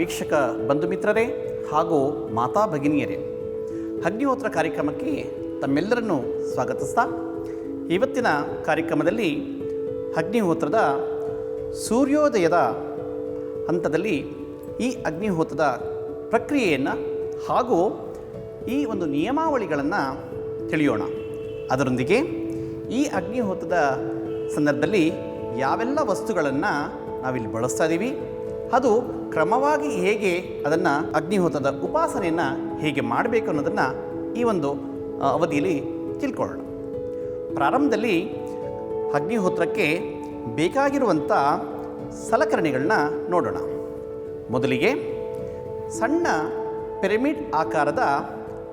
ವೀಕ್ಷಕ ಬಂಧು ಮಿತ್ರರೇ ಹಾಗೂ ಮಾತಾ ಭಗಿನಿಯರೇ ಅಗ್ನಿಹೋತ್ರ ಕಾರ್ಯಕ್ರಮಕ್ಕೆ ತಮ್ಮೆಲ್ಲರನ್ನು ಸ್ವಾಗತಿಸ್ತಾ, ಇವತ್ತಿನ ಕಾರ್ಯಕ್ರಮದಲ್ಲಿ ಅಗ್ನಿಹೋತ್ರದ ಸೂರ್ಯೋದಯದ ಹಂತದಲ್ಲಿ ಈ ಅಗ್ನಿಹೋತ್ರದ ಪ್ರಕ್ರಿಯೆಯನ್ನು ಹಾಗೂ ಈ ಒಂದು ನಿಯಮಾವಳಿಗಳನ್ನು ತಿಳಿಯೋಣ. ಅದರೊಂದಿಗೆ ಈ ಅಗ್ನಿಹೋತ್ರದ ಸಂದರ್ಭದಲ್ಲಿ ಯಾವೆಲ್ಲ ವಸ್ತುಗಳನ್ನು ನಾವಿಲ್ಲಿ ಬಳಸ್ತಾ ಇದ್ದೀವಿ ಅದು ಕ್ರಮವಾಗಿ ಹೇಗೆ ಅದನ್ನು ಅಗ್ನಿಹೋತದ ಉಪಾಸನೆಯನ್ನು ಹೇಗೆ ಮಾಡಬೇಕು ಅನ್ನೋದನ್ನು ಈ ಒಂದು ಅವಧಿಯಲ್ಲಿ ತಿಳ್ಕೊಳ್ಳೋಣ. ಪ್ರಾರಂಭದಲ್ಲಿ ಅಗ್ನಿಹೋತ್ರಕ್ಕೆ ಬೇಕಾಗಿರುವಂಥ ಸಲಕರಣೆಗಳನ್ನ ನೋಡೋಣ. ಮೊದಲಿಗೆ ಸಣ್ಣ ಪಿರಮಿಡ್ ಆಕಾರದ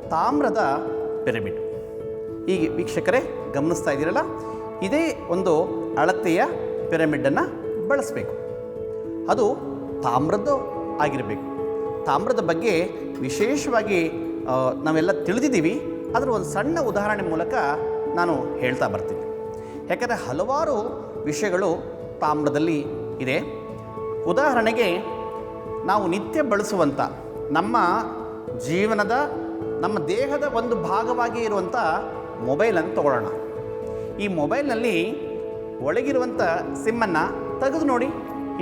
ತಾಮ್ರದ ಪಿರಮಿಡ್. ಈಗ ವೀಕ್ಷಕರೇ, ಗಮನಿಸ್ತಾ ಇದ್ದೀರಲ್ಲ? ಇದೇ ಒಂದು ಅಳತೆಯ ಪಿರಮಿಡನ್ನು ಬಳಸಬೇಕು. ಅದು ತಾಮ್ರದ್ದು ಆಗಿರಬೇಕು. ತಾಮ್ರದ ಬಗ್ಗೆ ವಿಶೇಷವಾಗಿ ನಾವೆಲ್ಲ ತಿಳಿದಿದ್ದೀವಿ. ಅದರ ಒಂದು ಸಣ್ಣ ಉದಾಹರಣೆ ಮೂಲಕ ನಾನು ಹೇಳ್ತಾ ಬರ್ತೀನಿ. ಯಾಕಂದರೆ ಹಲವಾರು ವಿಷಯಗಳು ತಾಮ್ರದಲ್ಲಿ ಇದೆ. ಉದಾಹರಣೆಗೆ, ನಾವು ನಿತ್ಯ ಬಳಸುವಂಥ ನಮ್ಮ ಜೀವನದ, ನಮ್ಮ ದೇಹದ ಒಂದು ಭಾಗವಾಗಿ ಇರುವಂಥ ಮೊಬೈಲನ್ನು ತಗೊಳ್ಳೋಣ. ಈ ಮೊಬೈಲ್ನಲ್ಲಿ ಒಳಗಿರುವಂಥ ಸಿಮ್ಮನ್ನು ತೆಗೆದು ನೋಡಿ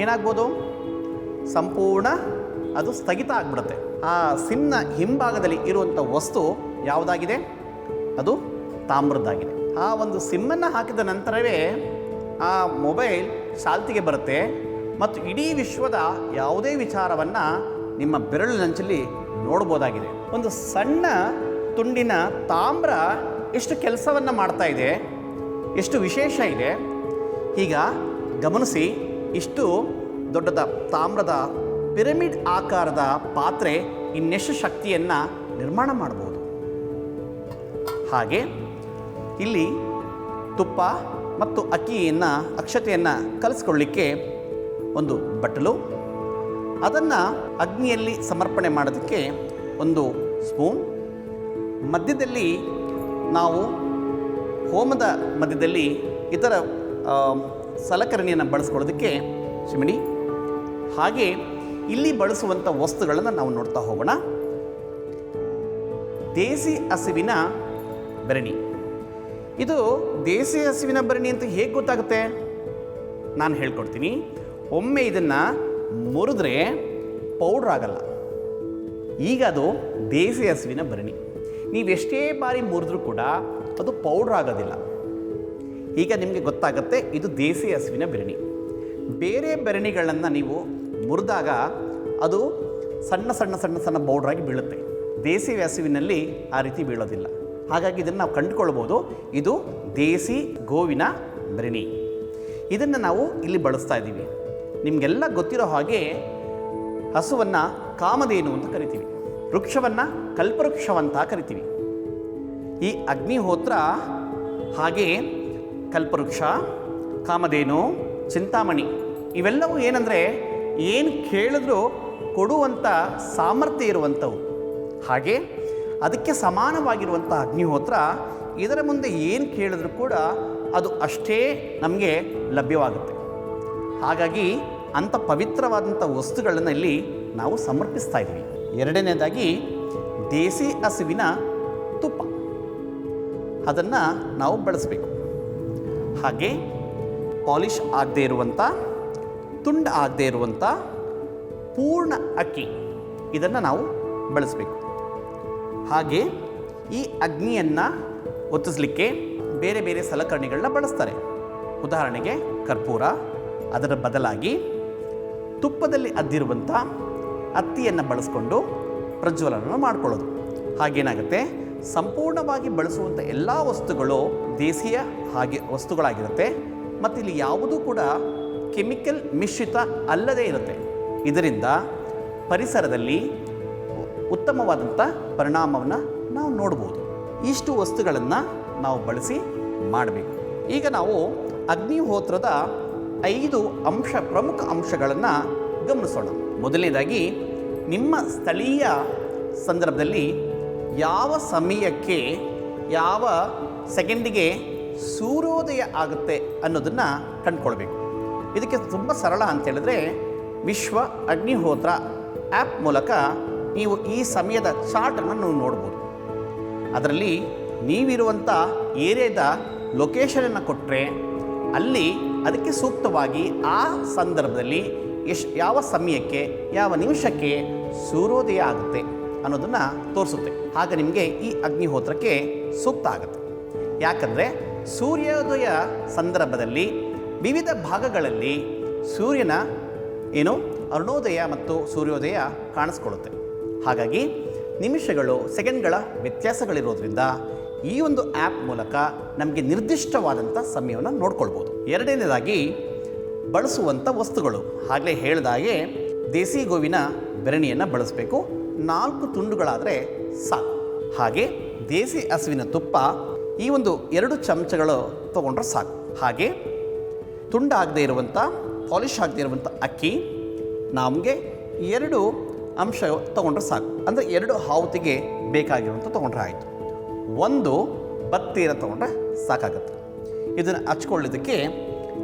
ಏನಾಗ್ಬೋದು? ಸಂಪೂರ್ಣ ಅದು ಸ್ಥಗಿತ ಆಗಿಬಿಡುತ್ತೆ. ಆ ಸಿಮ್ನ ಹಿಂಭಾಗದಲ್ಲಿ ಇರುವಂಥ ವಸ್ತು ಯಾವುದಾಗಿದೆ? ಅದು ತಾಮ್ರದ್ದಾಗಿದೆ. ಆ ಒಂದು ಸಿಮ್ಮನ್ನು ಹಾಕಿದ ನಂತರವೇ ಆ ಮೊಬೈಲ್ ಚಾಲ್ತಿಗೆ ಬರುತ್ತೆ ಮತ್ತು ಇಡೀ ವಿಶ್ವದ ಯಾವುದೇ ವಿಚಾರವನ್ನು ನಿಮ್ಮ ಬೆರಳಿನಂಚಲ್ಲಿ ನೋಡ್ಬೋದಾಗಿದೆ. ಒಂದು ಸಣ್ಣ ತುಂಡಿನ ತಾಮ್ರ ಎಷ್ಟು ಕೆಲಸವನ್ನು ಮಾಡ್ತಾ ಇದೆ, ಎಷ್ಟು ವಿಶೇಷ ಇದೆ? ಈಗ ಗಮನಿಸಿ, ಇಷ್ಟು ದೊಡ್ಡದ ತಾಮ್ರದ ಪಿರಮಿಡ್ ಆಕಾರದ ಪಾತ್ರೆ ಇನ್ನೆಷ್ಟು ಶಕ್ತಿಯನ್ನು ನಿರ್ಮಾಣ ಮಾಡ್ಬೋದು? ಹಾಗೆ ಇಲ್ಲಿ ತುಪ್ಪ ಮತ್ತು ಅಕ್ಕಿಯನ್ನು, ಅಕ್ಷತೆಯನ್ನು ಕಲಿಸ್ಕೊಳ್ಳಿಕ್ಕೆ ಒಂದು ಬಟ್ಟಲು, ಅದನ್ನು ಅಗ್ನಿಯಲ್ಲಿ ಸಮರ್ಪಣೆ ಮಾಡೋದಕ್ಕೆ ಒಂದು ಸ್ಪೂನ್. ಮಧ್ಯದಲ್ಲಿ ನಾವು ಹೋಮದ ಮಧ್ಯದಲ್ಲಿ ಇತರ ಸಲಕರಣೆಯನ್ನು ಬಳಸ್ಕೊಳ್ಳೋದಕ್ಕೆ ಚಿಮಣಿ ಹಾಗೆ ಇಲ್ಲಿ ಬಳಸುವಂಥ ವಸ್ತುಗಳನ್ನು ನಾವು ನೋಡ್ತಾ ಹೋಗೋಣ. ದೇಸಿ ಹಸುವಿನ ಬೆರಣಿ ಇದು ದೇಸಿ ಹಸುವಿನ ಬೆರಣಿ ಅಂತ ಹೇಗೆ ಗೊತ್ತಾಗುತ್ತೆ? ನಾನು ಹೇಳ್ಕೊಡ್ತೀನಿ. ಒಮ್ಮೆ ಇದನ್ನು ಮುರಿದ್ರೆ ಪೌಡ್ರ್ ಆಗಲ್ಲ. ಈಗ ಅದು ದೇಸಿ ಹಸುವಿನ ಭರಣಿ. ನೀವೆಷ್ಟೇ ಬಾರಿ ಮುರಿದ್ರೂ ಕೂಡ ಅದು ಪೌಡ್ರ್ ಆಗೋದಿಲ್ಲ. ಈಗ ನಿಮಗೆ ಗೊತ್ತಾಗುತ್ತೆ ಇದು ದೇಸಿ ಹಸುವಿನ ಬೆರಣಿ ಬೇರೆ ಬೆರಣಿಗಳನ್ನು ನೀವು ಮುರಿದಾಗ ಅದು ಸಣ್ಣ ಸಣ್ಣ ಸಣ್ಣ ಸಣ್ಣ ಬೌಡ್ರಾಗಿ ಬೀಳುತ್ತೆ. ದೇಸಿ ವ್ಯಾಸುವಿನಲ್ಲಿ ಆ ರೀತಿ ಬೀಳೋದಿಲ್ಲ. ಹಾಗಾಗಿ ಇದನ್ನು ನಾವು ಕಂಡುಕೊಳ್ಬೋದು. ಇದು ದೇಸಿ ಗೋವಿನ ಬೆರಣಿ ಇದನ್ನು ನಾವು ಇಲ್ಲಿ ಬಳಸ್ತಾ ಇದ್ದೀವಿ. ನಿಮಗೆಲ್ಲ ಗೊತ್ತಿರೋ ಹಾಗೆ ಹಸುವನ್ನು ಕಾಮಧೇನು ಅಂತ ಕರಿತೀವಿ. ವೃಕ್ಷವನ್ನು ಕಲ್ಪವೃಕ್ಷವಂತ ಕರಿತೀವಿ. ಈ ಅಗ್ನಿಹೋತ್ರ ಹಾಗೆ ಕಲ್ಪವೃಕ್ಷ, ಕಾಮಧೇನು, ಚಿಂತಾಮಣಿ ಇವೆಲ್ಲವೂ ಏನಂದರೆ ಏನು ಕೇಳಿದ್ರೂ ಕೊಡುವಂಥ ಸಾಮರ್ಥ್ಯ ಇರುವಂಥವು. ಹಾಗೆ ಅದಕ್ಕೆ ಸಮಾನವಾಗಿರುವಂಥ ಅಗ್ನಿಹೋತ್ರ, ಇದರ ಮುಂದೆ ಏನು ಕೇಳಿದ್ರೂ ಕೂಡ ಅದು ಅಷ್ಟೇ ನಮಗೆ ಲಭ್ಯವಾಗುತ್ತೆ. ಹಾಗಾಗಿ ಅಂಥ ಪವಿತ್ರವಾದಂಥ ವಸ್ತುಗಳನ್ನು ಇಲ್ಲಿ ನಾವು ಸಮರ್ಪಿಸ್ತಾ ಇದ್ದೀವಿ. ಎರಡನೇದಾಗಿ ದೇಸಿ ಹಸುವಿನ ತುಪ್ಪ. ಅದನ್ನು ನಾವು ಬಳಸಬೇಕು. ಹಾಗೆ ಪಾಲಿಷ್ ಆಗದೇ ಇರುವಂಥ ತುಂಡು ಆಗದೇ ಇರುವಂಥ ಪೂರ್ಣ ಅಕ್ಕಿ. ಇದನ್ನು ನಾವು ಬಳಸಬೇಕು. ಹಾಗೆ ಈ ಅಗ್ನಿಯನ್ನು ಒತ್ತಿಸ್ಲಿಕ್ಕೆ ಬೇರೆ ಬೇರೆ ಸಲಕರಣೆಗಳನ್ನ ಬಳಸ್ತಾರೆ. ಉದಾಹರಣೆಗೆ ಕರ್ಪೂರ, ಅದರ ಬದಲಾಗಿ ತುಪ್ಪದಲ್ಲಿ ಅದ್ದಿರುವಂಥ ಹತ್ತಿಯನ್ನು ಬಳಸ್ಕೊಂಡು ಪ್ರಜ್ವಲನ ಮಾಡ್ಕೊಳ್ಳೋದು. ಹಾಗೇನಾಗುತ್ತೆ? ಸಂಪೂರ್ಣವಾಗಿ ಬಳಸುವಂಥ ಎಲ್ಲ ವಸ್ತುಗಳು ದೇಸಿಯ ಹಾಗೆ ವಸ್ತುಗಳಾಗಿರುತ್ತೆ. ಮತ್ತು ಇಲ್ಲಿ ಯಾವುದೂ ಕೂಡ ಕೆಮಿಕಲ್ ಮಿಶ್ರಿತ ಅಲ್ಲದೇ ಇರುತ್ತೆ. ಇದರಿಂದ ಪರಿಸರದಲ್ಲಿ ಉತ್ತಮವಾದಂಥ ಪರಿಣಾಮವನ್ನು ನಾವು ನೋಡ್ಬೋದು. ಇಷ್ಟು ವಸ್ತುಗಳನ್ನು ನಾವು ಬಳಸಿ ಮಾಡಬೇಕು. ಈಗ ನಾವು ಅಗ್ನಿಹೋತ್ರದ ಐದು ಅಂಶ ಪ್ರಮುಖ ಅಂಶಗಳನ್ನು ಗಮನಿಸೋಣ. ಮೊದಲನೇದಾಗಿ, ನಿಮ್ಮ ಸ್ಥಳೀಯ ಸಂದರ್ಭದಲ್ಲಿ ಯಾವ ಸಮಯಕ್ಕೆ ಯಾವ ಸೆಕೆಂಡಿಗೆ ಸೂರ್ಯೋದಯ ಆಗುತ್ತೆ ಅನ್ನೋದನ್ನು ಕಂಡುಕೊಳ್ಬೇಕು. ಇದಕ್ಕೆ ತುಂಬ ಸರಳ ಅಂತೇಳಿದ್ರೆ ವಿಶ್ವ ಅಗ್ನಿಹೋತ್ರ ಆ್ಯಪ್ ಮೂಲಕ ನೀವು ಈ ಸಮಯದ ಚಾರ್ಟನ್ನು ನೀವು ನೋಡ್ಬೋದು. ಅದರಲ್ಲಿ ನೀವಿರುವಂಥ ಏರಿಯಾದ ಲೊಕೇಶನನ್ನು ಕೊಟ್ಟರೆ ಅಲ್ಲಿ ಅದಕ್ಕೆ ಸೂಕ್ತವಾಗಿ ಆ ಸಂದರ್ಭದಲ್ಲಿ ಎಷ್ಟು ಯಾವ ಸಮಯಕ್ಕೆ, ಯಾವ ನಿಮಿಷಕ್ಕೆ ಸೂರ್ಯೋದಯ ಆಗುತ್ತೆ ಅನ್ನೋದನ್ನು ತೋರಿಸುತ್ತೆ. ಆಗ ನಿಮಗೆ ಈ ಅಗ್ನಿಹೋತ್ರಕ್ಕೆ ಸೂಕ್ತ ಆಗುತ್ತೆ. ಯಾಕಂದರೆ ಸೂರ್ಯೋದಯ ಸಂದರ್ಭದಲ್ಲಿ ವಿವಿಧ ಭಾಗಗಳಲ್ಲಿ ಸೂರ್ಯನ ಏನು ಅರುಣೋದಯ ಮತ್ತು ಸೂರ್ಯೋದಯ ಕಾಣಿಸ್ಕೊಳ್ಳುತ್ತೆ. ಹಾಗಾಗಿ ನಿಮಿಷಗಳು, ಸೆಕೆಂಡ್ಗಳ ವ್ಯತ್ಯಾಸಗಳಿರೋದ್ರಿಂದ ಈ ಒಂದು ಆ್ಯಪ್ ಮೂಲಕ ನಮಗೆ ನಿರ್ದಿಷ್ಟವಾದಂಥ ಸಮಯವನ್ನು ನೋಡ್ಕೊಳ್ಬೋದು. ಎರಡನೇದಾಗಿ ಬಳಸುವಂಥ ವಸ್ತುಗಳು. ಆಗಲೇ ಹೇಳಿದಾಗೆ ದೇಸಿ ಗೋವಿನ ಬೆರಣಿಯನ್ನು ಬಳಸಬೇಕು. ನಾಲ್ಕು ತುಂಡುಗಳಾದರೆ ಸಾಕು. ಹಾಗೆ ದೇಸಿ ಹಸುವಿನ ತುಪ್ಪ ಈ ಒಂದು ಎರಡು ಚಮಚಗಳು ತೊಗೊಂಡ್ರೆ ಸಾಕು. ಹಾಗೆ ತುಂಡಾಗದೇ ಇರುವಂಥ, ಪಾಲಿಶ್ ಆಗದೇ ಇರುವಂಥ ಅಕ್ಕಿ ನಮಗೆ ಎರಡು ಅಂಶ ತೊಗೊಂಡ್ರೆ ಸಾಕು. ಅಂದರೆ ಎರಡು ಹಾವುತಿಗೆ ಬೇಕಾಗಿರುವಂಥ ತೊಗೊಂಡ್ರೆ ಆಯಿತು. ಒಂದು ಬತ್ತಿರ ತೊಗೊಂಡ್ರೆ ಸಾಕಾಗುತ್ತೆ. ಇದನ್ನು ಹಚ್ಕೊಳ್ಳೋದಕ್ಕೆ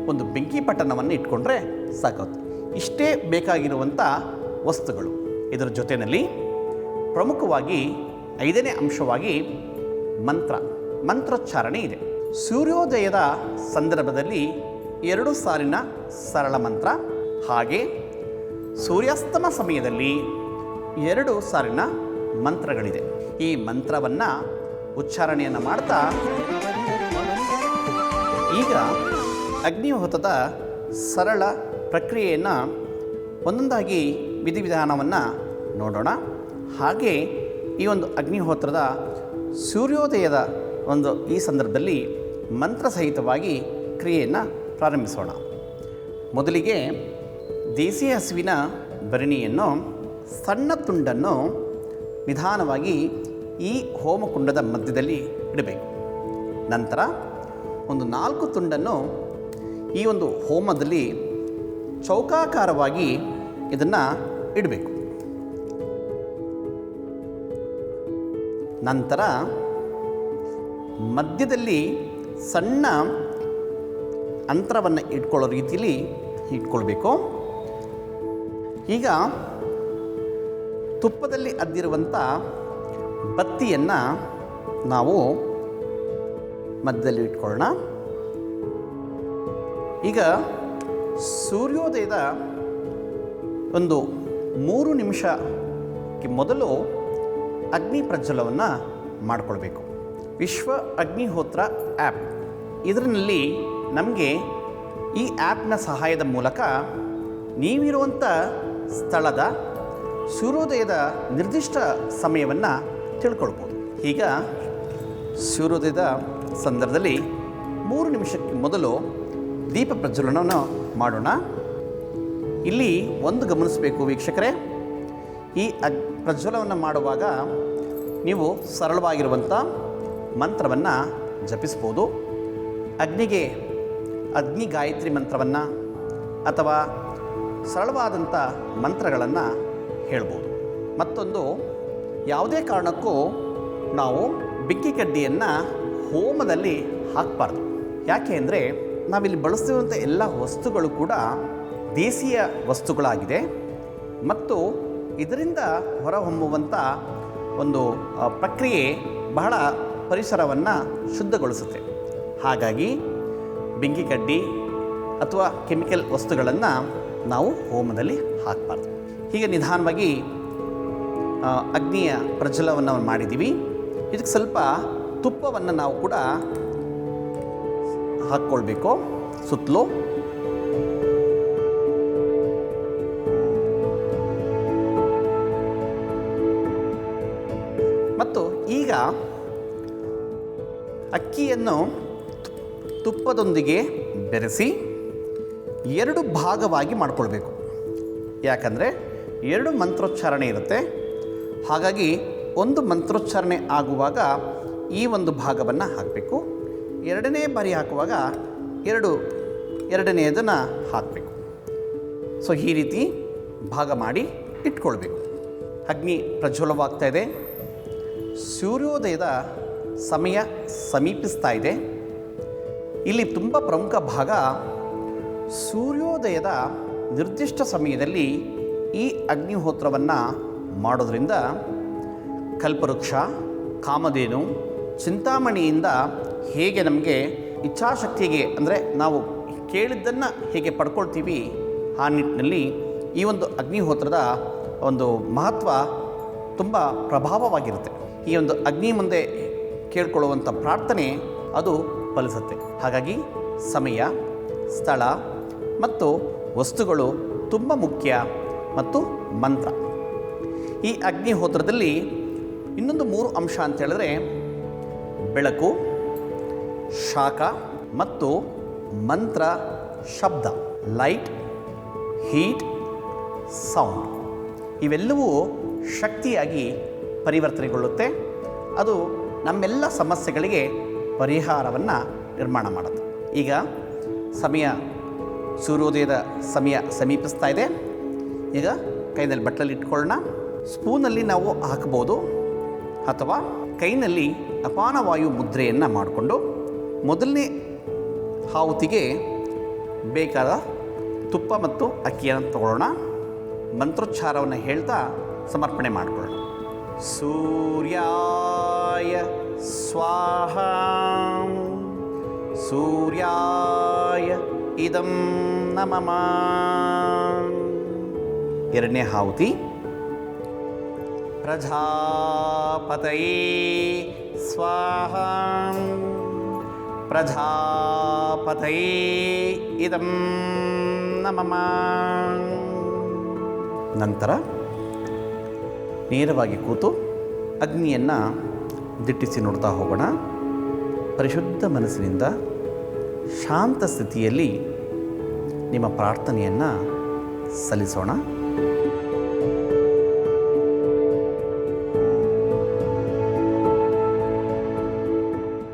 ಒಂದು ಬೆಂಕಿ ಪಟ್ಟಣವನ್ನು ಇಟ್ಕೊಂಡ್ರೆ ಸಾಕಾಗುತ್ತೆ. ಇಷ್ಟೇ ಬೇಕಾಗಿರುವಂಥ ವಸ್ತುಗಳು. ಇದರ ಜೊತೆಯಲ್ಲಿ ಪ್ರಮುಖವಾಗಿ ಐದನೇ ಅಂಶವಾಗಿ ಮಂತ್ರ. ಮಂತ್ರೋಚ್ಚಾರಣೆ ಇದೆ. ಸೂರ್ಯೋದಯದ ಸಂದರ್ಭದಲ್ಲಿ ಎರಡು ಸಾಲಿನ ಸರಳ ಮಂತ್ರ. ಹಾಗೆ ಸೂರ್ಯಾಸ್ತಮ ಸಮಯದಲ್ಲಿ ಎರಡು ಸಾಲಿನ ಮಂತ್ರಗಳಿದೆ. ಈ ಮಂತ್ರವನ್ನು ಉಚ್ಚಾರಣೆಯನ್ನು ಮಾಡ್ತಾ ಈಗ ಅಗ್ನಿಹೋತದ ಸರಳ ಪ್ರಕ್ರಿಯೆಯನ್ನು ಒಂದೊಂದಾಗಿ ವಿಧಿವಿಧಾನವನ್ನು ನೋಡೋಣ. ಹಾಗೆ ಈ ಒಂದು ಅಗ್ನಿಹೋತ್ರದ ಸೂರ್ಯೋದಯದ ಒಂದು ಈ ಸಂದರ್ಭದಲ್ಲಿ ಮಂತ್ರಸಹಿತವಾಗಿ ಕ್ರಿಯೆಯನ್ನು ಪ್ರಾರಂಭಿಸೋಣ. ಮೊದಲಿಗೆ ದೇಸಿ ಹಸುವಿನ ಭರಣಿಯನ್ನು, ಸಣ್ಣ ತುಂಡನ್ನು ನಿಧಾನವಾಗಿ ಈ ಹೋಮಕುಂಡದ ಮಧ್ಯದಲ್ಲಿ ಇಡಬೇಕು. ನಂತರ ಒಂದು ನಾಲ್ಕು ತುಂಡನ್ನು ಈ ಒಂದು ಹೋಮದಲ್ಲಿ ಚೌಕಾಕಾರವಾಗಿ ಇದನ್ನು ಇಡಬೇಕು. ನಂತರ ಮಧ್ಯದಲ್ಲಿ ಸಣ್ಣ ಅಂತರವನ್ನು ಇಟ್ಕೊಳ್ಳೋ ರೀತಿಯಲ್ಲಿ ಇಟ್ಕೊಳ್ಬೇಕು. ಈಗ ತುಪ್ಪದಲ್ಲಿ ಅದ್ದಿರುವಂಥ ಬತ್ತಿಯನ್ನು ನಾವು ಮಧ್ಯದಲ್ಲಿ ಇಟ್ಕೊಳ್ಳೋಣ. ಈಗ ಸೂರ್ಯೋದಯದ ಒಂದು ಮೂರು ನಿಮಿಷಕ್ಕೆ ಮೊದಲು ಅಗ್ನಿ ಪ್ರಜ್ವಲವನ್ನು ಮಾಡಿಕೊಳ್ಬೇಕು. ವಿಶ್ವ ಅಗ್ನಿಹೋತ್ರ ಆ್ಯಪ್ ಇದರಲ್ಲಿ ನಮಗೆ ಈ ಆ್ಯಪ್ನ ಸಹಾಯದ ಮೂಲಕ ನೀವಿರುವಂಥ ಸ್ಥಳದ ಸೂರ್ಯೋದಯದ ನಿರ್ದಿಷ್ಟ ಸಮಯವನ್ನು ತಿಳ್ಕೊಳ್ಬೋದು. ಈಗ ಸೂರ್ಯೋದಯದ ಸಂದರ್ಭದಲ್ಲಿ ಮೂರು ನಿಮಿಷಕ್ಕೆ ಮೊದಲು ದೀಪ ಪ್ರಜ್ವಲನವನ್ನು ಮಾಡೋಣ. ಇಲ್ಲಿ ಒಂದು ಗಮನಿಸಬೇಕು ವೀಕ್ಷಕರೇ. ಈ ಅಗ್ ಪ್ರಜ್ವಲವನ್ನು ಮಾಡುವಾಗ ನೀವು ಸರಳವಾಗಿರುವಂಥ ಮಂತ್ರವನ್ನು ಜಪಿಸ್ಬೋದು. ಅಗ್ನಿಗೆ ಅಗ್ನಿ ಗಾಯತ್ರಿ ಮಂತ್ರವನ್ನು ಅಥವಾ ಸರಳವಾದಂಥ ಮಂತ್ರಗಳನ್ನು ಹೇಳ್ಬೋದು. ಮತ್ತೊಂದು, ಯಾವುದೇ ಕಾರಣಕ್ಕೂ ನಾವು ಬಿಕ್ಕಿ ಕಡ್ಡಿಯನ್ನು ಹೋಮದಲ್ಲಿ ಹಾಕಬಾರ್ದು. ಯಾಕೆ ಅಂದರೆ ನಾವಿಲ್ಲಿ ಬಳಸ್ತಿರುವಂಥ ಎಲ್ಲ ವಸ್ತುಗಳು ಕೂಡ ದೇಸಿಯ ವಸ್ತುಗಳಾಗಿದೆ. ಮತ್ತು ಇದರಿಂದ ಹೊರಹೊಮ್ಮುವಂಥ ಒಂದು ಪ್ರಕ್ರಿಯೆ ಬಹಳ ಪರಿಸರವನ್ನು ಶುದ್ಧಗೊಳಿಸುತ್ತೆ. ಹಾಗಾಗಿ ಬೆಂಕಿ ಕಡ್ಡಿ ಅಥವಾ ಕೆಮಿಕಲ್ ವಸ್ತುಗಳನ್ನು ನಾವು ಹೋಮದಲ್ಲಿ ಹಾಕಬಾರ್ದು. ಹೀಗೆ ನಿಧಾನವಾಗಿ ಅಗ್ನಿಯ ಪ್ರಜ್ವಲವನ್ನು ಮಾಡಿದ್ದೀವಿ ಇದಕ್ಕೆ ಸ್ವಲ್ಪ ತುಪ್ಪವನ್ನು ನಾವು ಕೂಡ ಹಾಕ್ಕೊಳ್ಬೇಕು, ಸುತ್ತಲೂ. ಮತ್ತು ಈಗ ಅಕ್ಕಿಯನ್ನು ತುಪ್ಪದೊಂದಿಗೆ ಬೆರೆಸಿ ಎರಡು ಭಾಗವಾಗಿ ಮಾಡಿಕೊಳ್ಬೇಕು. ಯಾಕಂದರೆ ಎರಡು ಮಂತ್ರೋಚ್ಚಾರಣೆ ಇರುತ್ತೆ. ಹಾಗಾಗಿ ಒಂದು ಮಂತ್ರೋಚ್ಚಾರಣೆ ಆಗುವಾಗ ಈ ಒಂದು ಭಾಗವನ್ನು ಹಾಕಬೇಕು. ಎರಡನೇ ಬಾರಿ ಹಾಕುವಾಗ ಎರಡು, ಎರಡನೆಯದನ್ನು ಹಾಕಬೇಕು. ಸೊ ಈ ರೀತಿ ಭಾಗ ಮಾಡಿ ಇಟ್ಕೊಳ್ಬೇಕು. ಅಗ್ನಿ ಪ್ರಜ್ವಲವಾಗ್ತಾ ಇದೆ. ಸೂರ್ಯೋದಯದ ಸಮಯ ಸಮೀಪಿಸ್ತಾ ಇದೆ. ಇಲ್ಲಿ ತುಂಬ ಪ್ರಮುಖ ಭಾಗ ಸೂರ್ಯೋದಯದ ನಿರ್ದಿಷ್ಟ ಸಮಯದಲ್ಲಿ ಈ ಅಗ್ನಿಹೋತ್ರವನ್ನು ಮಾಡೋದ್ರಿಂದ ಕಲ್ಪವೃಕ್ಷ, ಕಾಮಧೇನು, ಚಿಂತಾಮಣಿಯಿಂದ ಹೇಗೆ ನಮಗೆ ಇಚ್ಛಾಶಕ್ತಿಗೆ ಅಂದರೆ ನಾವು ಕೇಳಿದ್ದನ್ನು ಹೇಗೆ ಪಡ್ಕೊಳ್ತೀವಿ ಆ ನಿಟ್ಟಿನಲ್ಲಿ ಈ ಒಂದು ಅಗ್ನಿಹೋತ್ರದ ಒಂದು ಮಹತ್ವ ತುಂಬ ಪ್ರಭಾವವಾಗಿರುತ್ತೆ. ಈ ಒಂದು ಅಗ್ನಿ ಮುಂದೆ ಕೇಳ್ಕೊಳ್ಳುವಂಥ ಪ್ರಾರ್ಥನೆ ಅದು ಫಲಿಸುತ್ತೆ. ಹಾಗಾಗಿ ಸಮಯ, ಸ್ಥಳ ಮತ್ತು ವಸ್ತುಗಳು ತುಂಬ ಮುಖ್ಯ ಮತ್ತು ಮಂತ್ರ. ಈ ಅಗ್ನಿಹೋತ್ರದಲ್ಲಿ ಇನ್ನೊಂದು ಮೂರು ಅಂಶ ಅಂತ ಹೇಳಿದ್ರೆ ಬೆಳಕು, ಶಾಖ ಮತ್ತು ಮಂತ್ರ ಶಬ್ದ, ಲೈಟ್, ಹೀಟ್, ಸೌಂಡ್. ಇವೆಲ್ಲವೂ ಶಕ್ತಿಯಾಗಿ ಪರಿವರ್ತನೆಗೊಳ್ಳುತ್ತೆ. ಅದು ನಮ್ಮೆಲ್ಲ ಸಮಸ್ಯೆಗಳಿಗೆ ಪರಿಹಾರವನ್ನು ನಿರ್ಮಾಣ ಮಾಡುತ್ತೆ. ಈಗ ಸಮಯ, ಸೂರ್ಯೋದಯದ ಸಮಯ ಸಮೀಪಿಸ್ತಾ ಇದೆ. ಈಗ ಕೈನಲ್ಲಿ ಬಟ್ಟಲಲ್ಲಿ ಇಟ್ಕೊಳ್ಳೋಣ. ಸ್ಪೂನಲ್ಲಿ ನಾವು ಹಾಕ್ಬೋದು ಅಥವಾ ಕೈನಲ್ಲಿ ಅಪಾನವಾಯು ಮುದ್ರೆಯನ್ನು ಮಾಡಿಕೊಂಡು ಮೊದಲನೇ ಹಾವುತಿಗೆ ಬೇಕಾದ ತುಪ್ಪ ಮತ್ತು ಅಕ್ಕಿಯನ್ನು ತಗೊಳ್ಳೋಣ. ಮಂತ್ರೋಚ್ಚಾರವನ್ನು ಹೇಳ್ತಾ ಸಮರ್ಪಣೆ ಮಾಡಿಕೊಳ್ಳೋಣ. ಸೂರ್ಯಾಯ ಸ್ವಾಹ ಸೂರ್ಯಾಯ ಇದಂ ನಮಮ ಎರಡನೇ ಹಾವುತಿ, ಪ್ರಜಾಪತಯೇ ಸ್ವಾಹ, ಪ್ರಜಾಪತಯೇ ಇದಂ ನಮಮ ನಂತರ ನೇರವಾಗಿ ಕೂತು ಅಗ್ನಿಯನ್ನು ದಿಟ್ಟಿಸಿ ನೋಡ್ತಾ ಹೋಗೋಣ. ಪರಿಶುದ್ಧ ಮನಸ್ಸಿನಿಂದ ಶಾಂತ ಸ್ಥಿತಿಯಲ್ಲಿ ನಿಮ್ಮ ಪ್ರಾರ್ಥನೆಯನ್ನು ಸಲ್ಲಿಸೋಣ.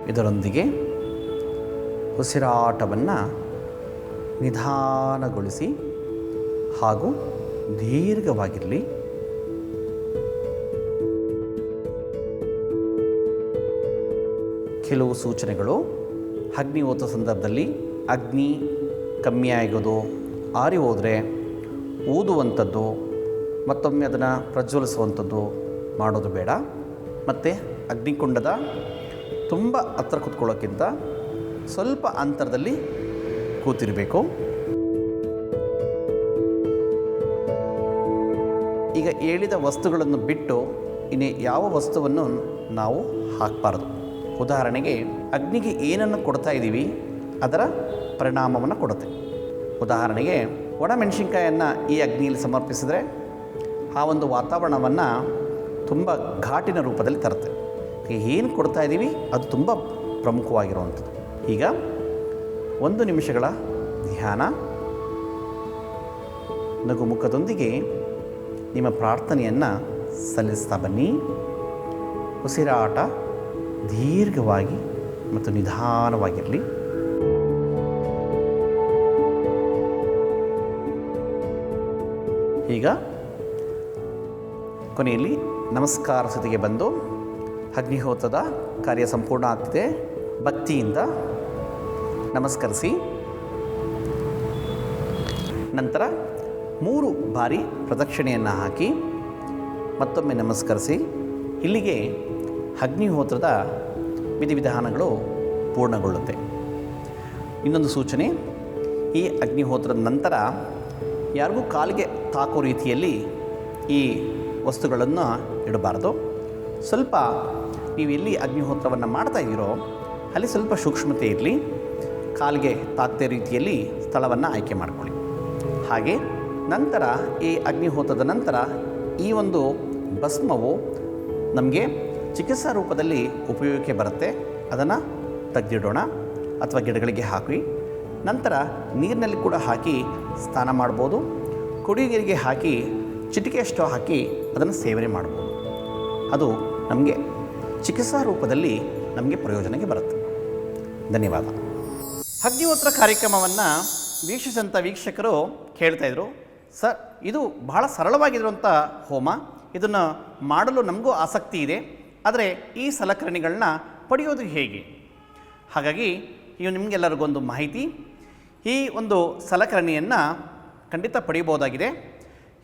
ಇದರೊಂದಿಗೆ ಉಸಿರಾಟವನ್ನು ನಿಧಾನಗೊಳಿಸಿ ಹಾಗೂ ದೀರ್ಘವಾಗಿರಲಿ. ಕೆಲವು ಸೂಚನೆಗಳು. ಅಗ್ನಿ ಹೋದ ಸಂದರ್ಭದಲ್ಲಿ ಅಗ್ನಿ ಕಮ್ಮಿ ಆಗೋದು ಆರಿ ಹೋದರೆ ಊದುವಂಥದ್ದು, ಮತ್ತೊಮ್ಮೆ ಅದನ್ನು ಪ್ರಜ್ವಲಿಸುವಂಥದ್ದು ಮಾಡೋದು ಬೇಡ. ಮತ್ತು ಅಗ್ನಿಕುಂಡದ ತುಂಬ ಹತ್ರ ಕೂತ್ಕೊಳ್ಳೋಕ್ಕಿಂತ ಸ್ವಲ್ಪ ಅಂತರದಲ್ಲಿ ಕೂತಿರಬೇಕು. ಈಗ ಹೇಳಿದ ವಸ್ತುಗಳನ್ನು ಬಿಟ್ಟು ಇನ್ನು ಯಾವ ವಸ್ತುವನ್ನು ನಾವು ಹಾಕಬಾರ್ದು. ಉದಾಹರಣೆಗೆ ಅಗ್ನಿಗೆ ಏನನ್ನು ಕೊಡ್ತಾ ಇದ್ದೀವಿ, ಅದರ ಪರಿಣಾಮವನ್ನು ಕೊಡುತ್ತೆ. ಉದಾಹರಣೆಗೆ ಒಣಮೆಣಸಿನ್ಕಾಯನ್ನು ಈ ಅಗ್ನಿಯಲ್ಲಿ ಸಮರ್ಪಿಸಿದರೆ ಆ ಒಂದು ವಾತಾವರಣವನ್ನು ತುಂಬ ಘಾಟಿನ ರೂಪದಲ್ಲಿ ತರುತ್ತೆ. ಏನು ಕೊಡ್ತಾ ಇದ್ದೀವಿ, ಅದು ತುಂಬ ಪ್ರಮುಖವಾಗಿರುವಂಥದ್ದು. ಈಗ ಒಂದು ನಿಮಿಷಗಳ ಧ್ಯಾನ. ನಗುಮುಖದೊಂದಿಗೆ ನಿಮ್ಮ ಪ್ರಾರ್ಥನೆಯನ್ನು ಸಲ್ಲಿಸ್ತಾ ಬನ್ನಿ. ಉಸಿರಾಟ. ದೀರ್ಘವಾಗಿ ಮತ್ತು ನಿಧಾನವಾಗಿರಲಿ. ಈಗ ಕೊನೆಯಲ್ಲಿ ನಮಸ್ಕಾರ ಸ್ಥಿತಿಗೆ ಬಂದು ಅಗ್ನಿಹೋತ್ರದ ಕಾರ್ಯ ಸಂಪೂರ್ಣ ಆಗ್ತಿದೆ. ಭಕ್ತಿಯಿಂದ ನಮಸ್ಕರಿಸಿ. ನಂತರ ಮೂರು ಬಾರಿ ಪ್ರದಕ್ಷಿಣೆಯನ್ನು ಹಾಕಿ ಮತ್ತೊಮ್ಮೆ ನಮಸ್ಕರಿಸಿ. ಇಲ್ಲಿಗೆ ಅಗ್ನಿಹೋತ್ರದ ವಿಧಿವಿಧಾನಗಳು ಪೂರ್ಣಗೊಳ್ಳುತ್ತೆ. ಇನ್ನೊಂದು ಸೂಚನೆ, ಈ ಅಗ್ನಿಹೋತ್ರದ ನಂತರ ಯಾರಿಗೂ ಕಾಲಿಗೆ ತಾಕೋ ರೀತಿಯಲ್ಲಿ ಈ ವಸ್ತುಗಳನ್ನು ಇಡಬಾರದು. ಸ್ವಲ್ಪ ನೀವು ಎಲ್ಲಿ ಅಗ್ನಿಹೋತ್ರವನ್ನು ಮಾಡ್ತಾ ಇದ್ದೀರೋ, ಅಲ್ಲಿ ಸ್ವಲ್ಪ ಸೂಕ್ಷ್ಮತೆ ಇರಲಿ. ಕಾಲಿಗೆ ತಾಕ್ತ ರೀತಿಯಲ್ಲಿ ಸ್ಥಳವನ್ನು ಆಯ್ಕೆ ಮಾಡಿಕೊಳ್ಳಿ. ಹಾಗೆ ನಂತರ ಈ ಅಗ್ನಿಹೋತ್ರದ ನಂತರ ಈ ಒಂದು ಭಸ್ಮವು ನಮಗೆ ಚಿಕಿತ್ಸಾ ರೂಪದಲ್ಲಿ ಉಪಯೋಗಕ್ಕೆ ಬರುತ್ತೆ. ಅದನ್ನು ತೆಗೆದಿಡೋಣ. ಅಥವಾ ಗಿಡಗಳಿಗೆ ಹಾಕಿ. ನಂತರ ನೀರಿನಲ್ಲಿ ಕೂಡ ಹಾಕಿ ಸ್ನಾನ ಮಾಡ್ಬೋದು. ಕುಡಿಯುಗರಿಗೆ ಹಾಕಿ ಚಿಟಿಕೆಯಷ್ಟು ಹಾಕಿ ಅದನ್ನು ಸೇವನೆ ಮಾಡ್ಬೋದು. ಅದು ನಮಗೆ ಚಿಕಿತ್ಸಾ ರೂಪದಲ್ಲಿ ನಮಗೆ ಪ್ರಯೋಜನಕ್ಕೆ ಬರುತ್ತೆ. ಧನ್ಯವಾದ. ಅಗ್ನಿಹೋತ್ರ ಕಾರ್ಯಕ್ರಮವನ್ನು ವೀಕ್ಷಿಸಿದಂಥ ವೀಕ್ಷಕರು ಕೇಳ್ತಾಯಿದ್ರು ಸರ್, ಇದು ಬಹಳ ಸರಳವಾಗಿರುವಂಥ ಹೋಮ. ಇದನ್ನು ಮಾಡಲು ನಮಗೂ ಆಸಕ್ತಿ ಇದೆ. ಆದರೆ ಈ ಸಲಕರಣೆಗಳನ್ನ ಪಡೆಯೋದು ಹೇಗೆ? ಹಾಗಾಗಿ ಇವು ನಿಮಗೆಲ್ಲರಿಗೊಂದು ಮಾಹಿತಿ. ಈ ಒಂದು ಸಲಕರಣೆಯನ್ನು ಖಂಡಿತ ಪಡೆಯಬಹುದಾಗಿದೆ.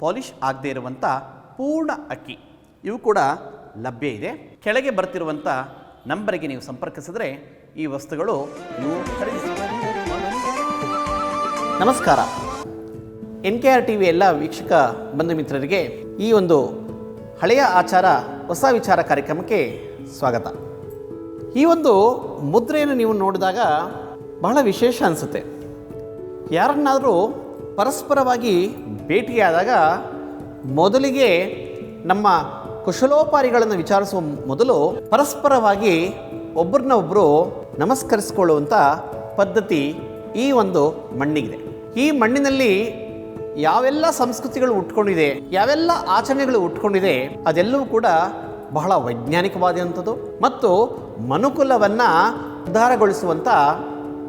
ಪಾಲಿಷ್ ಆಗದೇ ಇರುವಂಥ ಪೂರ್ಣ ಅಕ್ಕಿ. ಇವು ಕೂಡ ಲಭ್ಯ ಇದೆ. ಕೆಳಗೆ ಬರ್ತಿರುವಂಥ ನಂಬರಿಗೆ ನೀವು ಸಂಪರ್ಕಿಸಿದ್ರೆ ಈ ವಸ್ತುಗಳು ನೀವು ನಮಸ್ಕಾರ. N K R T V ಎಲ್ಲ ವೀಕ್ಷಕ ಬಂಧು ಮಿತ್ರರಿಗೆ ಈ ಒಂದು ಹಳೆಯ ಆಚಾರ, ಹೊಸ ವಿಚಾರ ಕಾರ್ಯಕ್ರಮಕ್ಕೆ ಸ್ವಾಗತ. ಈ ಒಂದು ಮುದ್ರೆಯನ್ನು ನೀವು ನೋಡಿದಾಗ ಬಹಳ ವಿಶೇಷ ಅನಿಸುತ್ತೆ. ಯಾರನ್ನಾದರೂ ಪರಸ್ಪರವಾಗಿ ಭೇಟಿಯಾದಾಗ ಮೊದಲಿಗೆ ನಮ್ಮ ಕುಶಲೋಪಾರಿಗಳನ್ನು ವಿಚಾರಿಸುವ ಮೊದಲು ಪರಸ್ಪರವಾಗಿ ಒಬ್ಬರನ್ನ ಒಬ್ಬರು ನಮಸ್ಕರಿಸಿಕೊಳ್ಳುವಂಥ ಪದ್ಧತಿ ಈ ಒಂದು ಮಣ್ಣಿಗಿದೆ. ಈ ಮಣ್ಣಿನಲ್ಲಿ ಯಾವೆಲ್ಲ ಸಂಸ್ಕೃತಿಗಳು ಉಟ್ಕೊಂಡಿದೆ, ಯಾವೆಲ್ಲ ಆಚರಣೆಗಳು ಉಟ್ಕೊಂಡಿದೆ, ಅದೆಲ್ಲವೂ ಕೂಡ ಬಹಳ ವೈಜ್ಞಾನಿಕವಾದಂಥದ್ದು ಮತ್ತು ಮನುಕುಲವನ್ನು ಉದ್ಧಾರಗೊಳಿಸುವಂಥ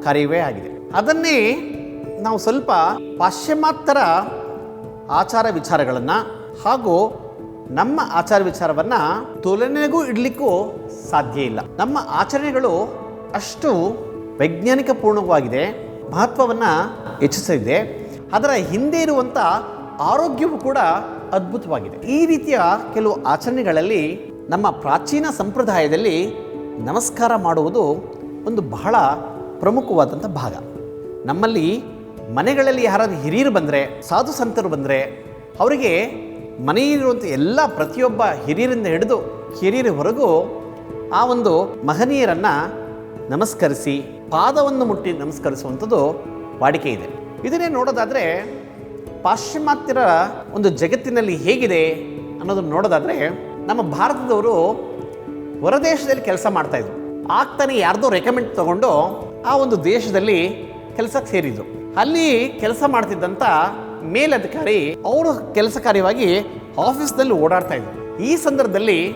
ಕಾರ್ಯವೇ ಆಗಿದೆ. ಅದನ್ನೇ ನಾವು ಸ್ವಲ್ಪ ಪಾಶ್ಚಿಮಾತ್ಯರ ಆಚಾರ ವಿಚಾರಗಳನ್ನು ಹಾಗೂ ನಮ್ಮ ಆಚಾರ ವಿಚಾರವನ್ನು ತುಲನೆಗೂ ಇಡಲಿಕ್ಕೂ ಸಾಧ್ಯ ಇಲ್ಲ. ನಮ್ಮ ಆಚರಣೆಗಳು ಅಷ್ಟು ವೈಜ್ಞಾನಿಕ ಪೂರ್ಣವಾಗಿದೆ, ಮಹತ್ವವನ್ನು ಹೆಚ್ಚಿಸಲಿದೆ. ಅದರ ಹಿಂದೆ ಇರುವಂಥ ಆರೋಗ್ಯವು ಕೂಡ ಅದ್ಭುತವಾಗಿದೆ. ಈ ರೀತಿಯ ಕೆಲವು ಆಚರಣೆಗಳಲ್ಲಿ ನಮ್ಮ ಪ್ರಾಚೀನ ಸಂಪ್ರದಾಯದಲ್ಲಿ ನಮಸ್ಕಾರ ಮಾಡುವುದು ಒಂದು ಬಹಳ ಪ್ರಮುಖವಾದಂಥ ಭಾಗ. ನಮ್ಮಲ್ಲಿ ಮನೆಗಳಲ್ಲಿ ಯಾರಾದರೂ ಹಿರಿಯರು ಬಂದರೆ, ಸಾಧು ಸಂತರು ಬಂದರೆ, ಅವರಿಗೆ ಮನೆಯಲ್ಲಿರುವಂಥ ಎಲ್ಲ ಪ್ರತಿಯೊಬ್ಬ ಹಿರಿಯರಿಂದ ಹಿಡಿದು ಹಿರಿಯರವರೆಗೂ ಆ ಒಂದು ಮಹನೀಯರನ್ನು ನಮಸ್ಕರಿಸಿ, ಪಾದವನ್ನು ಮುಟ್ಟಿ ನಮಸ್ಕರಿಸುವಂಥದ್ದು ವಾಡಿಕೆ ಇದೆ. ಇದನ್ನೇ ನೋಡೋದಾದರೆ ಪಾಶ್ಚಿಮಾತ್ಯರ ಒಂದು ಜಗತ್ತಿನಲ್ಲಿ ಹೇಗಿದೆ ಅನ್ನೋದನ್ನು ನೋಡೋದಾದರೆ ನಮ್ಮ ಭಾರತದವರು ಹೊರದೇಶದಲ್ಲಿ ಕೆಲಸ ಮಾಡ್ತಾಯಿದ್ರು ಆಗ್ತಾನೆ ಯಾರ್ದೋ ರೆಕಮೆಂಡ್ ತಗೊಂಡು ಆ ಒಂದು ದೇಶದಲ್ಲಿ ಕೆಲಸಕ್ಕೆ ಸೇರಿದ್ರು. ಅಲ್ಲಿ ಕೆಲಸ ಮಾಡ್ತಿದ್ದಂಥ ಮೇಲಧಿಕಾರಿ ಅವರು ಕೆಲಸ ಕಾರ್ಯವಾಗಿ ಆಫೀಸ್ನಲ್ಲಿ ಓಡಾಡ್ತಾ ಇದ್ರು. ಈ ಸಂದರ್ಭದಲ್ಲಿ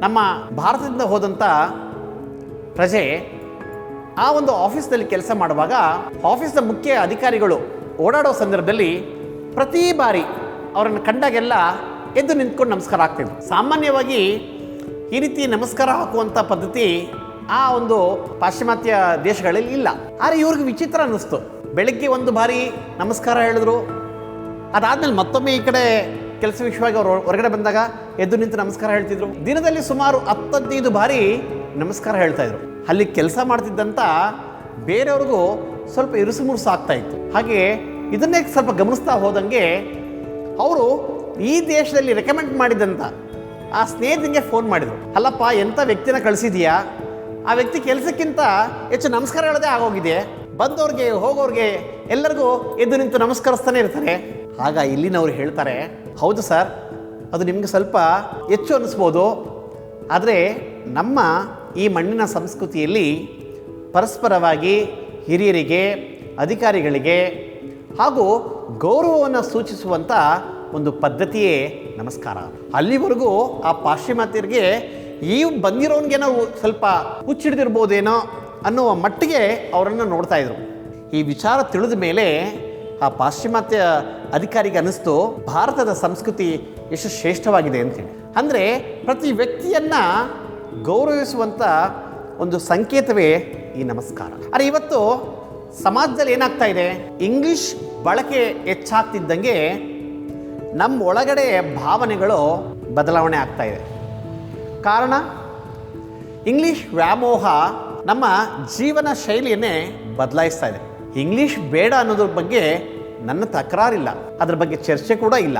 ನಮ್ಮ ಭಾರತದಿಂದ ಹೋದಂಥ ಪ್ರಜೆ ಆ ಒಂದು ಆಫೀಸ್ನಲ್ಲಿ ಕೆಲಸ ಮಾಡುವಾಗ ಆಫೀಸ್ನ ಮುಖ್ಯ ಅಧಿಕಾರಿಗಳು ಓಡಾಡೋ ಸಂದರ್ಭದಲ್ಲಿ ಪ್ರತಿ ಬಾರಿ ಅವರನ್ನು ಕಂಡಾಗೆಲ್ಲ ಎದ್ದು ನಿಂತ್ಕೊಂಡು ನಮಸ್ಕಾರ ಆಗ್ತಿದ್ರು. ಸಾಮಾನ್ಯವಾಗಿ ಈ ರೀತಿ ನಮಸ್ಕಾರ ಹಾಕುವಂಥ ಪದ್ಧತಿ ಆ ಒಂದು ಪಾಶ್ಚಿಮಾತ್ಯ ದೇಶಗಳಲ್ಲಿ ಇಲ್ಲ. ಆದರೆ ಇವ್ರಿಗೆ ವಿಚಿತ್ರ ಅನ್ನಿಸ್ತು. ಬೆಳಗ್ಗೆ ಒಂದು ಬಾರಿ ನಮಸ್ಕಾರ ಹೇಳಿದ್ರು. ಅದಾದ್ಮೇಲೆ ಮತ್ತೊಮ್ಮೆ ಈ ಕಡೆ ಕೆಲಸ ವಿಷಯವಾಗಿ ಅವರು ಹೊರಗಡೆ ಬಂದಾಗ ಎದ್ದು ನಿಂತು ನಮಸ್ಕಾರ ಹೇಳ್ತಿದ್ರು. ದಿನದಲ್ಲಿ ಸುಮಾರು ಹತ್ತದೈದು ಬಾರಿ ನಮಸ್ಕಾರ ಹೇಳ್ತಾ ಇದ್ರು. ಅಲ್ಲಿ ಕೆಲಸ ಮಾಡ್ತಿದ್ದಂತ ಬೇರೆಯವ್ರಿಗೂ ಸ್ವಲ್ಪ ಇರುಸು ಮುರುಸು ಆಗ್ತಾ ಇತ್ತು. ಹಾಗೆ ಇದನ್ನೇ ಸ್ವಲ್ಪ ಗಮನಿಸ್ತಾ ಹೋದಂಗೆ ಅವರು ಈ ದೇಶದಲ್ಲಿ ರೆಕಮೆಂಡ್ ಮಾಡಿದಂಥ ಆ ಸ್ನೇಹಿತನಿಗೆ ಫೋನ್ ಮಾಡಿದರು. ಅಲ್ಲಪ್ಪ ಎಂಥ ವ್ಯಕ್ತಿನ ಕಳಿಸಿದೀಯಾ? ಆ ವ್ಯಕ್ತಿ ಕೆಲಸಕ್ಕಿಂತ ಹೆಚ್ಚು ನಮಸ್ಕಾರ ಹೇಳೋದೇ ಆಗೋಗಿದೆ. ಬಂದವ್ರಿಗೆ, ಹೋಗೋರಿಗೆ ಎಲ್ಲರಿಗೂ ಎದ್ದು ನಿಂತು ನಮಸ್ಕರಿಸ್ತಾನೆ ಇರ್ತಾರೆ. ಆಗ ಇಲ್ಲಿನವರು ಹೇಳ್ತಾರೆ, ಹೌದು ಸರ್, ಅದು ನಿಮಗೆ ಸ್ವಲ್ಪ ಹೆಚ್ಚು ಅನ್ನಿಸ್ಬೋದು. ಆದರೆ ನಮ್ಮ ಈ ಮಣ್ಣಿನ ಸಂಸ್ಕೃತಿಯಲ್ಲಿ ಪರಸ್ಪರವಾಗಿ ಹಿರಿಯರಿಗೆ, ಅಧಿಕಾರಿಗಳಿಗೆ ಹಾಗೂ ಗೌರವವನ್ನು ಸೂಚಿಸುವಂಥ ಒಂದು ಪದ್ಧತಿಯೇ ನಮಸ್ಕಾರ. ಅಲ್ಲಿವರೆಗೂ ಆ ಪಾಶ್ಚಿಮಾತ್ಯರಿಗೆ, ಈ ಬಂದಿರೋನ್ಗೆ ನಾವು ಸ್ವಲ್ಪ ಹುಚ್ಚಿಡ್ದಿರ್ಬೋದೇನೋ ಅನ್ನುವ ಮಟ್ಟಿಗೆ ಅವರನ್ನು ನೋಡ್ತಾ ಇದ್ರು. ಈ ವಿಚಾರ ತಿಳಿದ ಮೇಲೆ ಆ ಪಾಶ್ಚಿಮಾತ್ಯ ಅಧಿಕಾರಿಗೆ ಅನ್ನಿಸ್ತು, ಭಾರತದ ಸಂಸ್ಕೃತಿ ಎಷ್ಟು ಶ್ರೇಷ್ಠವಾಗಿದೆ ಅಂತೇಳಿ. ಅಂದರೆ ಪ್ರತಿ ವ್ಯಕ್ತಿಯನ್ನು ಗೌರವಿಸುವಂಥ ಒಂದು ಸಂಕೇತವೇ ಈ ನಮಸ್ಕಾರ. ಅರೆ ಇವತ್ತು ಸಮಾಜದಲ್ಲಿ ಏನಾಗ್ತಾ ಇದೆ? ಇಂಗ್ಲಿಷ್ ಬಳಕೆ ಹೆಚ್ಚಾಗ್ತಿದ್ದಂಗೆ ನಮ್ಮ ಒಳಗಡೆ ಭಾವನೆಗಳು ಬದಲಾವಣೆ ಆಗ್ತಾ ಇದೆ. ಕಾರಣ, ಇಂಗ್ಲಿಷ್ ವ್ಯಾಮೋಹ ನಮ್ಮ ಜೀವನ ಶೈಲಿಯನ್ನೇ ಬದಲಾಯಿಸ್ತಾ ಇದೆ. ಇಂಗ್ಲಿಷ್ ಬೇಡ ಅನ್ನೋದ್ರ ಬಗ್ಗೆ ನನ್ನ ತಕರಾರಿಲ್ಲ ಅದ್ರ ಬಗ್ಗೆ ಚರ್ಚೆ ಕೂಡ ಇಲ್ಲ.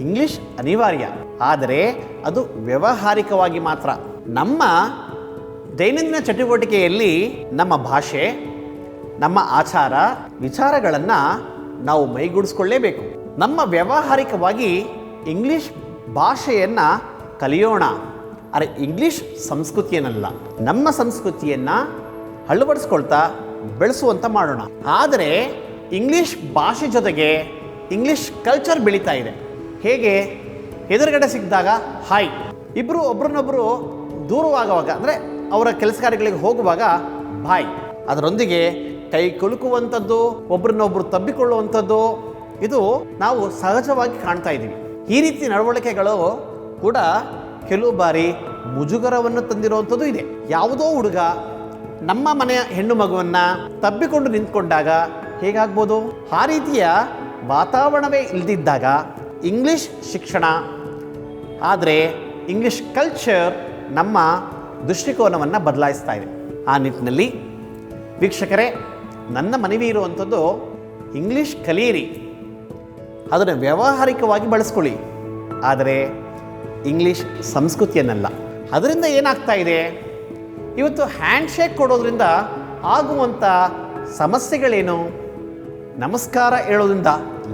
ಇಂಗ್ಲಿಷ್ ಅನಿವಾರ್ಯ. ಆದರೆ ಅದು ವ್ಯಾವಹಾರಿಕವಾಗಿ ಮಾತ್ರ. ನಮ್ಮ ದೈನಂದಿನ ಚಟುವಟಿಕೆಯಲ್ಲಿ ನಮ್ಮ ಭಾಷೆ, ನಮ್ಮ ಆಚಾರ, ವಿಚಾರಗಳನ್ನು ನಾವು ಮೈಗೂಡಿಸ್ಕೊಳ್ಳೇಬೇಕು. ನಮ್ಮ ವ್ಯಾವಹಾರಿಕವಾಗಿ ಇಂಗ್ಲಿಷ್ ಭಾಷೆಯನ್ನು ಕಲಿಯೋಣ. ಆದರೆ ಇಂಗ್ಲೀಷ್ ಸಂಸ್ಕೃತಿಯನ್ನಲ್ಲ, ನಮ್ಮ ಸಂಸ್ಕೃತಿಯನ್ನು ಅಳವಡಿಸ್ಕೊಳ್ತಾ ಬೆಳೆಸುವಂತ ಮಾಡೋಣ. ಆದರೆ ಇಂಗ್ಲೀಷ್ ಭಾಷೆ ಜೊತೆಗೆ ಇಂಗ್ಲೀಷ್ ಕಲ್ಚರ್ ಬೆಳೀತಾ ಇದೆ. ಹೇಗೆ? ಎದುರುಗಡೆ ಸಿಕ್ಕಿದಾಗ ಹಾಯ್ ಇಬ್ಬರು ಒಬ್ರನ್ನೊಬ್ಬರು ದೂರವಾಗುವಾಗ, ಅಂದರೆ ಅವರ ಕೆಲಸ ಕಾರ್ಯಗಳಿಗೆ ಹೋಗುವಾಗ ಬಾಯ್ ಅದರೊಂದಿಗೆ ಕೈ ಕುಲುಕುವಂಥದ್ದು, ಒಬ್ರನ್ನೊಬ್ರು ತಬ್ಬಿಕೊಳ್ಳುವಂಥದ್ದು, ಇದು ನಾವು ಸಹಜವಾಗಿ ಕಾಣ್ತಾ ಇದ್ದೀವಿ. ಈ ರೀತಿ ನಡವಳಿಕೆಗಳು ಕೂಡ ಕೆಲವು ಬಾರಿ ಮುಜುಗರವನ್ನು ತಂದಿರುವಂಥದ್ದು ಇದೆ. ಯಾವುದೋ ಹುಡುಗ ನಮ್ಮ ಮನೆಯ ಹೆಣ್ಣು ಮಗುವನ್ನು ತಬ್ಬಿಕೊಂಡು ನಿಂತ್ಕೊಂಡಾಗ ಹೇಗಾಗ್ಬೋದು? ಆ ರೀತಿಯ ವಾತಾವರಣವೇ ಇಲ್ದಿದ್ದಾಗ ಇಂಗ್ಲಿಷ್ ಶಿಕ್ಷಣ, ಆದರೆ ಇಂಗ್ಲಿಷ್ ಕಲ್ಚರ್ ನಮ್ಮ ದೃಷ್ಟಿಕೋನವನ್ನು ಬದಲಾಯಿಸ್ತಾ ಇದೆ. ಆ ನಿಟ್ಟಿನಲ್ಲಿ ವೀಕ್ಷಕರೇ, ನನ್ನ ಮನವಿ ಇರುವಂಥದ್ದು ಇಂಗ್ಲೀಷ್ ಕಲಿಯಿರಿ. ಅದನ್ನು ವ್ಯಾವಹಾರಿಕವಾಗಿ ಬಳಸ್ಕೊಳ್ಳಿ. ಆದರೆ ಇಂಗ್ಲಿಷ್ ಸಂಸ್ಕೃತಿಯನ್ನಲ್ಲ. ಅದರಿಂದ ಏನಾಗ್ತಾ ಇದೆ? ಇವತ್ತು ಹ್ಯಾಂಡ್ ಶೇಕ್ ಕೊಡೋದ್ರಿಂದ ಆಗುವಂಥ ಸಮಸ್ಯೆಗಳೇನು? ನಮಸ್ಕಾರ ಹೇಳೋದ್ರಿಂದ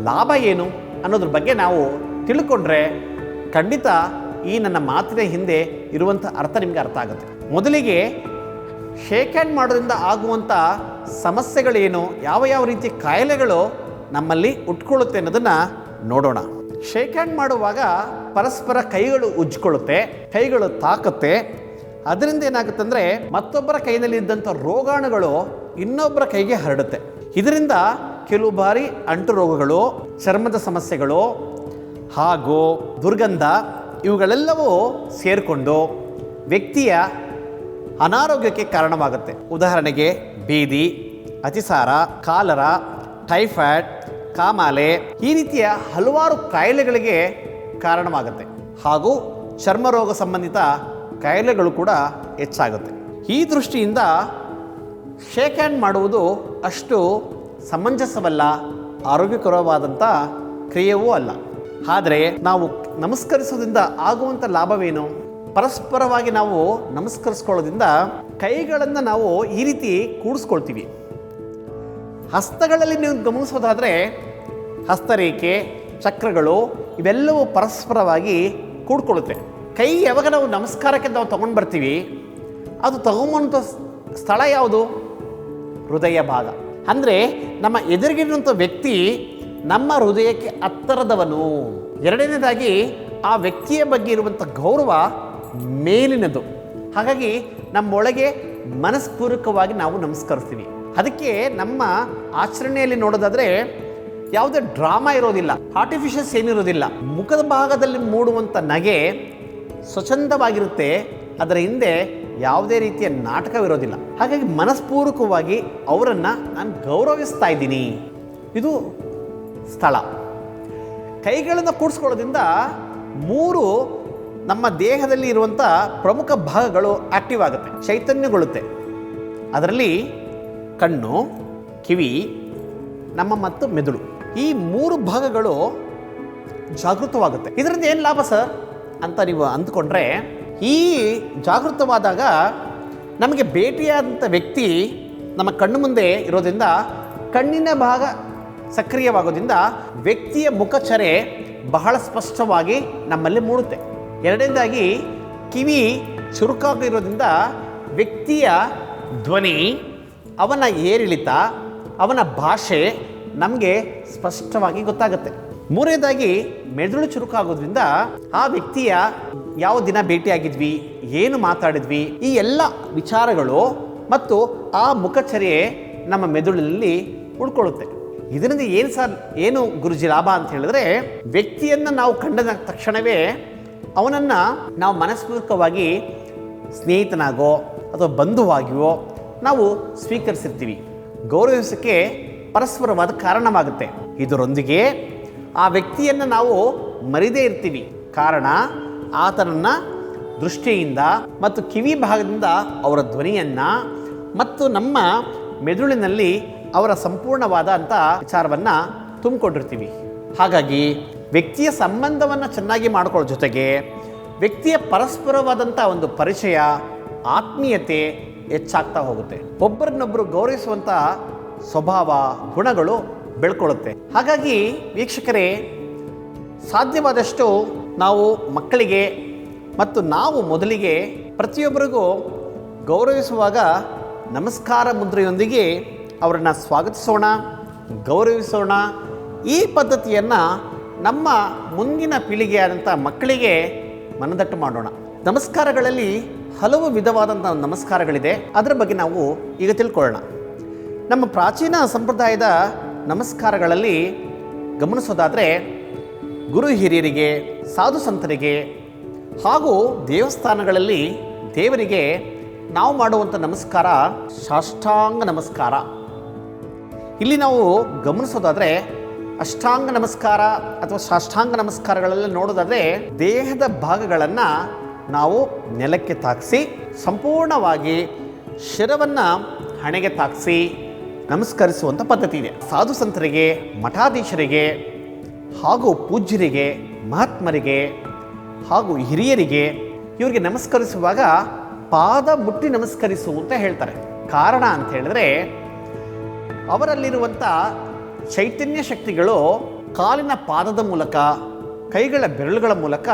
ಲಾಭ ಏನು? ಅನ್ನೋದ್ರ ಬಗ್ಗೆ ನಾವು ತಿಳ್ಕೊಂಡ್ರೆ ಖಂಡಿತ ಈ ನನ್ನ ಮಾತಿನ ಹಿಂದೆ ಇರುವಂಥ ಅರ್ಥ ನಿಮಗೆ ಅರ್ಥ ಆಗುತ್ತೆ. ಮೊದಲಿಗೆ ಶೇಕ್ ಹ್ಯಾಂಡ್ ಮಾಡೋದ್ರಿಂದ ಆಗುವಂಥ ಸಮಸ್ಯೆಗಳೇನು? ಯಾವ ಯಾವ ರೀತಿ ಕಾಯಿಲೆಗಳು ನಮ್ಮಲ್ಲಿ ಉಟ್ಕೊಳ್ಳುತ್ತೆ ಅನ್ನೋದನ್ನು ನೋಡೋಣ. ಶೇಕ್ ಹ್ಯಾಂಡ್ ಮಾಡುವಾಗ ಪರಸ್ಪರ ಕೈಗಳು ಉಜ್ಜಿಕೊಳ್ಳುತ್ತೆ, ಕೈಗಳು ತಾಕುತ್ತೆ. ಅದರಿಂದ ಏನಾಗುತ್ತೆ ಅಂದರೆ ಮತ್ತೊಬ್ಬರ ಕೈನಲ್ಲಿ ಇದ್ದಂಥ ರೋಗಾಣುಗಳು ಇನ್ನೊಬ್ಬರ ಕೈಗೆ ಹರಡುತ್ತೆ. ಇದರಿಂದ ಕೆಲವು ಬಾರಿ ಅಂಟು ರೋಗಗಳು, ಚರ್ಮದ ಸಮಸ್ಯೆಗಳು, ಹಾಗೂ ದುರ್ಗಂಧ ಇವುಗಳೆಲ್ಲವೂ ಸೇರಿಕೊಂಡು ವ್ಯಕ್ತಿಯ ಅನಾರೋಗ್ಯಕ್ಕೆ ಕಾರಣವಾಗುತ್ತೆ. ಉದಾಹರಣೆಗೆ ಬೀದಿ, ಅತಿಸಾರ, ಕಾಲರ, ಟೈಫಾಯ್ಡ್ ಕಾಮಾಲೆ ಈ ರೀತಿಯ ಹಲವಾರು ಕಾಯಿಲೆಗಳಿಗೆ ಕಾರಣವಾಗುತ್ತೆ. ಹಾಗೂ ಚರ್ಮರೋಗ ಸಂಬಂಧಿತ ಕಾಯಿಲೆಗಳು ಕೂಡ ಹೆಚ್ಚಾಗುತ್ತೆ. ಈ ದೃಷ್ಟಿಯಿಂದ ಶೇಕ್ ಹ್ಯಾಂಡ್ ಮಾಡುವುದು ಅಷ್ಟು ಸಮಂಜಸವಲ್ಲ, ಆರೋಗ್ಯಕರವಾದಂಥ ಕ್ರಿಯೆಯೂ ಅಲ್ಲ. ಆದರೆ ನಾವು ನಮಸ್ಕರಿಸೋದ್ರಿಂದ ಆಗುವಂಥ ಲಾಭವೇನು? ಪರಸ್ಪರವಾಗಿ ನಾವು ನಮಸ್ಕರಿಸ್ಕೊಳ್ಳೋದ್ರಿಂದ ಕೈಗಳನ್ನು ನಾವು ಈ ರೀತಿ ಕೂಡಿಸ್ಕೊಳ್ತೀವಿ. ಹಸ್ತಗಳಲ್ಲಿ ನೀವು ಗಮನಿಸೋದಾದರೆ ಹಸ್ತರೇಖೆ, ಚಕ್ರಗಳು ಇವೆಲ್ಲವೂ ಪರಸ್ಪರವಾಗಿ ಕೂಡ್ಕೊಳ್ಳುತ್ತೆ. ಕೈ ಯಾವಾಗ ನಾವು ನಮಸ್ಕಾರಕ್ಕೆ ನಾವು ತಗೊಂಡು ಬರ್ತೀವಿ, ಅದು ತಗೊಂಬಂಥ ಸ್ಥಳ ಯಾವುದು? ಹೃದಯ ಭಾಗ. ಅಂದರೆ ನಮ್ಮ ಎದುರಿಗಿರುವಂಥ ವ್ಯಕ್ತಿ ನಮ್ಮ ಹೃದಯಕ್ಕೆ ಹತ್ತರದವನು. ಎರಡನೇದಾಗಿ ಆ ವ್ಯಕ್ತಿಯ ಬಗ್ಗೆ ಇರುವಂಥ ಗೌರವ ಮೇಲಿನದು. ಹಾಗಾಗಿ ನಮ್ಮೊಳಗೆ ಮನಸ್ಪೂರ್ವಕವಾಗಿ ನಾವು ನಮಸ್ಕರಿಸ್ತೀವಿ. ಅದಕ್ಕೆ ನಮ್ಮ ಆಚರಣೆಯಲ್ಲಿ ನೋಡೋದಾದ್ರೆ ಯಾವುದೇ ಡ್ರಾಮಾ ಇರೋದಿಲ್ಲ ಆರ್ಟಿಫಿಷಿಯಲ್ಸ್ ಏನಿರೋದಿಲ್ಲ ಮುಖದ ಭಾಗದಲ್ಲಿ ಮೂಡುವಂಥ ನಗೆ ಸ್ವಚ್ಛಂದವಾಗಿರುತ್ತೆ, ಅದರ ಹಿಂದೆ ಯಾವುದೇ ರೀತಿಯ ನಾಟಕವಿರೋದಿಲ್ಲ. ಹಾಗಾಗಿ ಮನಸ್ಪೂರ್ವಕವಾಗಿ ಅವರನ್ನು ನಾನು ಗೌರವಿಸ್ತಾ ಇದ್ದೀನಿ. ಇದು ಸ್ಥಳ. ಕೈಗಳನ್ನು ಕೂಡಿಸ್ಕೊಳ್ಳೋದ್ರಿಂದ ಮೂರು ನಮ್ಮ ದೇಹದಲ್ಲಿ ಇರುವಂಥ ಪ್ರಮುಖ ಭಾಗಗಳು ಆಕ್ಟಿವ್ ಆಗುತ್ತೆ, ಚೈತನ್ಯಗೊಳ್ಳುತ್ತೆ. ಅದರಲ್ಲಿ ಕಣ್ಣು, ಕಿವಿ, ನಮ್ಮ ಮತ್ತು ಮೆದುಳು. ಈ ಮೂರು ಭಾಗಗಳು ಜಾಗೃತವಾಗುತ್ತೆ. ಇದರಿಂದ ಏನು ಲಾಭ ಸರ್? ಅಂತ ನೀವು ಅಂದ್ಕೊಂಡ್ರೆ, ಈ ಜಾಗೃತವಾದಾಗ ನಮಗೆ ಭೇಟಿಯಾದಂಥ ವ್ಯಕ್ತಿ ನಮ್ಮ ಕಣ್ಣು ಮುಂದೆ ಇರೋದ್ರಿಂದ ಕಣ್ಣಿನ ಭಾಗ ಸಕ್ರಿಯವಾಗೋದ್ರಿಂದ ವ್ಯಕ್ತಿಯ ಮುಖಚರೆ ಬಹಳ ಸ್ಪಷ್ಟವಾಗಿ ನಮ್ಮಲ್ಲಿ ಮೂಡುತ್ತೆ. ಎರಡನೇದಾಗಿ ಕಿವಿ ಚುರುಕಾಗಿರೋದ್ರಿಂದ ವ್ಯಕ್ತಿಯ ಧ್ವನಿ ಅವನ ಏರಿಳಿತ, ಅವನ ಭಾಷೆ ನಮಗೆ ಸ್ಪಷ್ಟವಾಗಿ ಗೊತ್ತಾಗುತ್ತೆ. ಮೂರನೇದಾಗಿ, ಮೆದುಳು ಚುರುಕಾಗೋದ್ರಿಂದ ಆ ವ್ಯಕ್ತಿಯ ಯಾವ ದಿನ ಭೇಟಿಯಾಗಿದ್ವಿ, ಏನು ಮಾತಾಡಿದ್ವಿ, ಈ ಎಲ್ಲ ವಿಚಾರಗಳು ಮತ್ತು ಆ ಮುಖಚರ್ಯೆ ನಮ್ಮ ಮೆದುಳಿನಲ್ಲಿ ಉಳ್ಕೊಳ್ಳುತ್ತೆ. ಇದರಿಂದ ಏನು ಸರ್, ಏನು ಗುರುಜಿ ಲಾಭ ಅಂತ ಹೇಳಿದ್ರೆ, ವ್ಯಕ್ತಿಯನ್ನು ನಾವು ಕಂಡ ತಕ್ಷಣವೇ ಅವನನ್ನು ನಾವು ಮನಸ್ಪೂರ್ವಕವಾಗಿ ಸ್ನೇಹಿತನಾಗೋ ಅಥವಾ ಬಂಧುವಾಗಿಯೋ ನಾವು ಸ್ವೀಕರಿಸಿರ್ತೀವಿ. ಗೌರವಿಸೋಕ್ಕೆ ಪರಸ್ಪರವಾದ ಕಾರಣವಾಗುತ್ತೆ. ಇದರೊಂದಿಗೆ ಆ ವ್ಯಕ್ತಿಯನ್ನು ನಾವು ಮರಿದೇ ಇರ್ತೀವಿ. ಕಾರಣ, ಆತನನ್ನ ದೃಷ್ಟಿಯಿಂದ ಮತ್ತು ಕಿವಿ ಭಾಗದಿಂದ ಅವರ ಧ್ವನಿಯನ್ನು ಮತ್ತು ನಮ್ಮ ಮೆದುಳಿನಲ್ಲಿ ಅವರ ಸಂಪೂರ್ಣವಾದ ಅಂತ ವಿಚಾರವನ್ನು ತುಂಬಿಕೊಂಡಿರ್ತೀವಿ. ಹಾಗಾಗಿ ವ್ಯಕ್ತಿಯ ಸಂಬಂಧವನ್ನು ಚೆನ್ನಾಗಿ ಮಾಡ್ಕೊಳ್ಳೋ ಜೊತೆಗೆ ವ್ಯಕ್ತಿಯ ಪರಸ್ಪರವಾದಂಥ ಒಂದು ಪರಿಚಯ, ಆತ್ಮೀಯತೆ ಹೆಚ್ಚಾಗ್ತಾ ಹೋಗುತ್ತೆ. ಒಬ್ಬರನ್ನೊಬ್ಬರು ಗೌರವಿಸುವಂಥ ಸ್ವಭಾವ, ಗುಣಗಳು ಬೆಳ್ಕೊಳ್ಳುತ್ತೆ. ಹಾಗಾಗಿ ವೀಕ್ಷಕರೇ, ಸಾಧ್ಯವಾದಷ್ಟು ನಾವು ಮಕ್ಕಳಿಗೆ ಮತ್ತು ನಾವು ಮೊದಲಿಗೆ ಪ್ರತಿಯೊಬ್ಬರಿಗೂ ಗೌರವಿಸುವಾಗ ನಮಸ್ಕಾರ ಮುದ್ರೆಯೊಂದಿಗೆ ಅವರನ್ನು ಸ್ವಾಗತಿಸೋಣ, ಗೌರವಿಸೋಣ. ಈ ಪದ್ಧತಿಯನ್ನು ನಮ್ಮ ಮುಂದಿನ ಪೀಳಿಗೆಯಾದಂಥ ಮಕ್ಕಳಿಗೆ ಮನದಟ್ಟು ಮಾಡೋಣ. ನಮಸ್ಕಾರಗಳಲ್ಲಿ ಹಲವು ವಿಧವಾದಂಥ ನಮಸ್ಕಾರಗಳಿದೆ. ಅದರ ಬಗ್ಗೆ ನಾವು ಈಗ ತಿಳ್ಕೊಳ್ಳೋಣ. ನಮ್ಮ ಪ್ರಾಚೀನ ಸಂಪ್ರದಾಯದ ನಮಸ್ಕಾರಗಳಲ್ಲಿ ಗಮನಿಸೋದಾದರೆ, ಗುರು ಹಿರಿಯರಿಗೆ, ಸಾಧು ಸಂತರಿಗೆ ಹಾಗೂ ದೇವಸ್ಥಾನಗಳಲ್ಲಿ ದೇವರಿಗೆ ನಾವು ಮಾಡುವಂಥ ನಮಸ್ಕಾರ ಸಾಷ್ಟಾಂಗ ನಮಸ್ಕಾರ. ಇಲ್ಲಿ ನಾವು ಗಮನಿಸೋದಾದರೆ, ಅಷ್ಟಾಂಗ ನಮಸ್ಕಾರ ಅಥವಾ ಸಾಷ್ಟಾಂಗ ನಮಸ್ಕಾರಗಳಲ್ಲಿ ನೋಡೋದಾದರೆ, ದೇಹದ ಭಾಗಗಳನ್ನು ನಾವು ನೆಲಕ್ಕೆ ತಾಗಿಸಿ ಸಂಪೂರ್ಣವಾಗಿ ಶಿರವನ್ನು ಹಣೆಗೆ ತಾಗಿಸಿ ನಮಸ್ಕರಿಸುವಂಥ ಪದ್ಧತಿ ಇದೆ. ಸಾಧು ಸಂತರಿಗೆ, ಮಠಾಧೀಶರಿಗೆ ಹಾಗೂ ಪೂಜ್ಯರಿಗೆ, ಮಹಾತ್ಮರಿಗೆ ಹಾಗೂ ಹಿರಿಯರಿಗೆ ಇವರಿಗೆ ನಮಸ್ಕರಿಸುವಾಗ ಪಾದ ಮುಟ್ಟಿ ನಮಸ್ಕರಿಸು ಅಂತ ಹೇಳ್ತಾರೆ. ಕಾರಣ ಅಂತ ಹೇಳಿದ್ರೆ ಅವರಲ್ಲಿರುವಂಥ ಚೈತನ್ಯ ಶಕ್ತಿಗಳು ಕಾಲಿನ ಪಾದದ ಮೂಲಕ, ಕೈಗಳ ಬೆರಳುಗಳ ಮೂಲಕ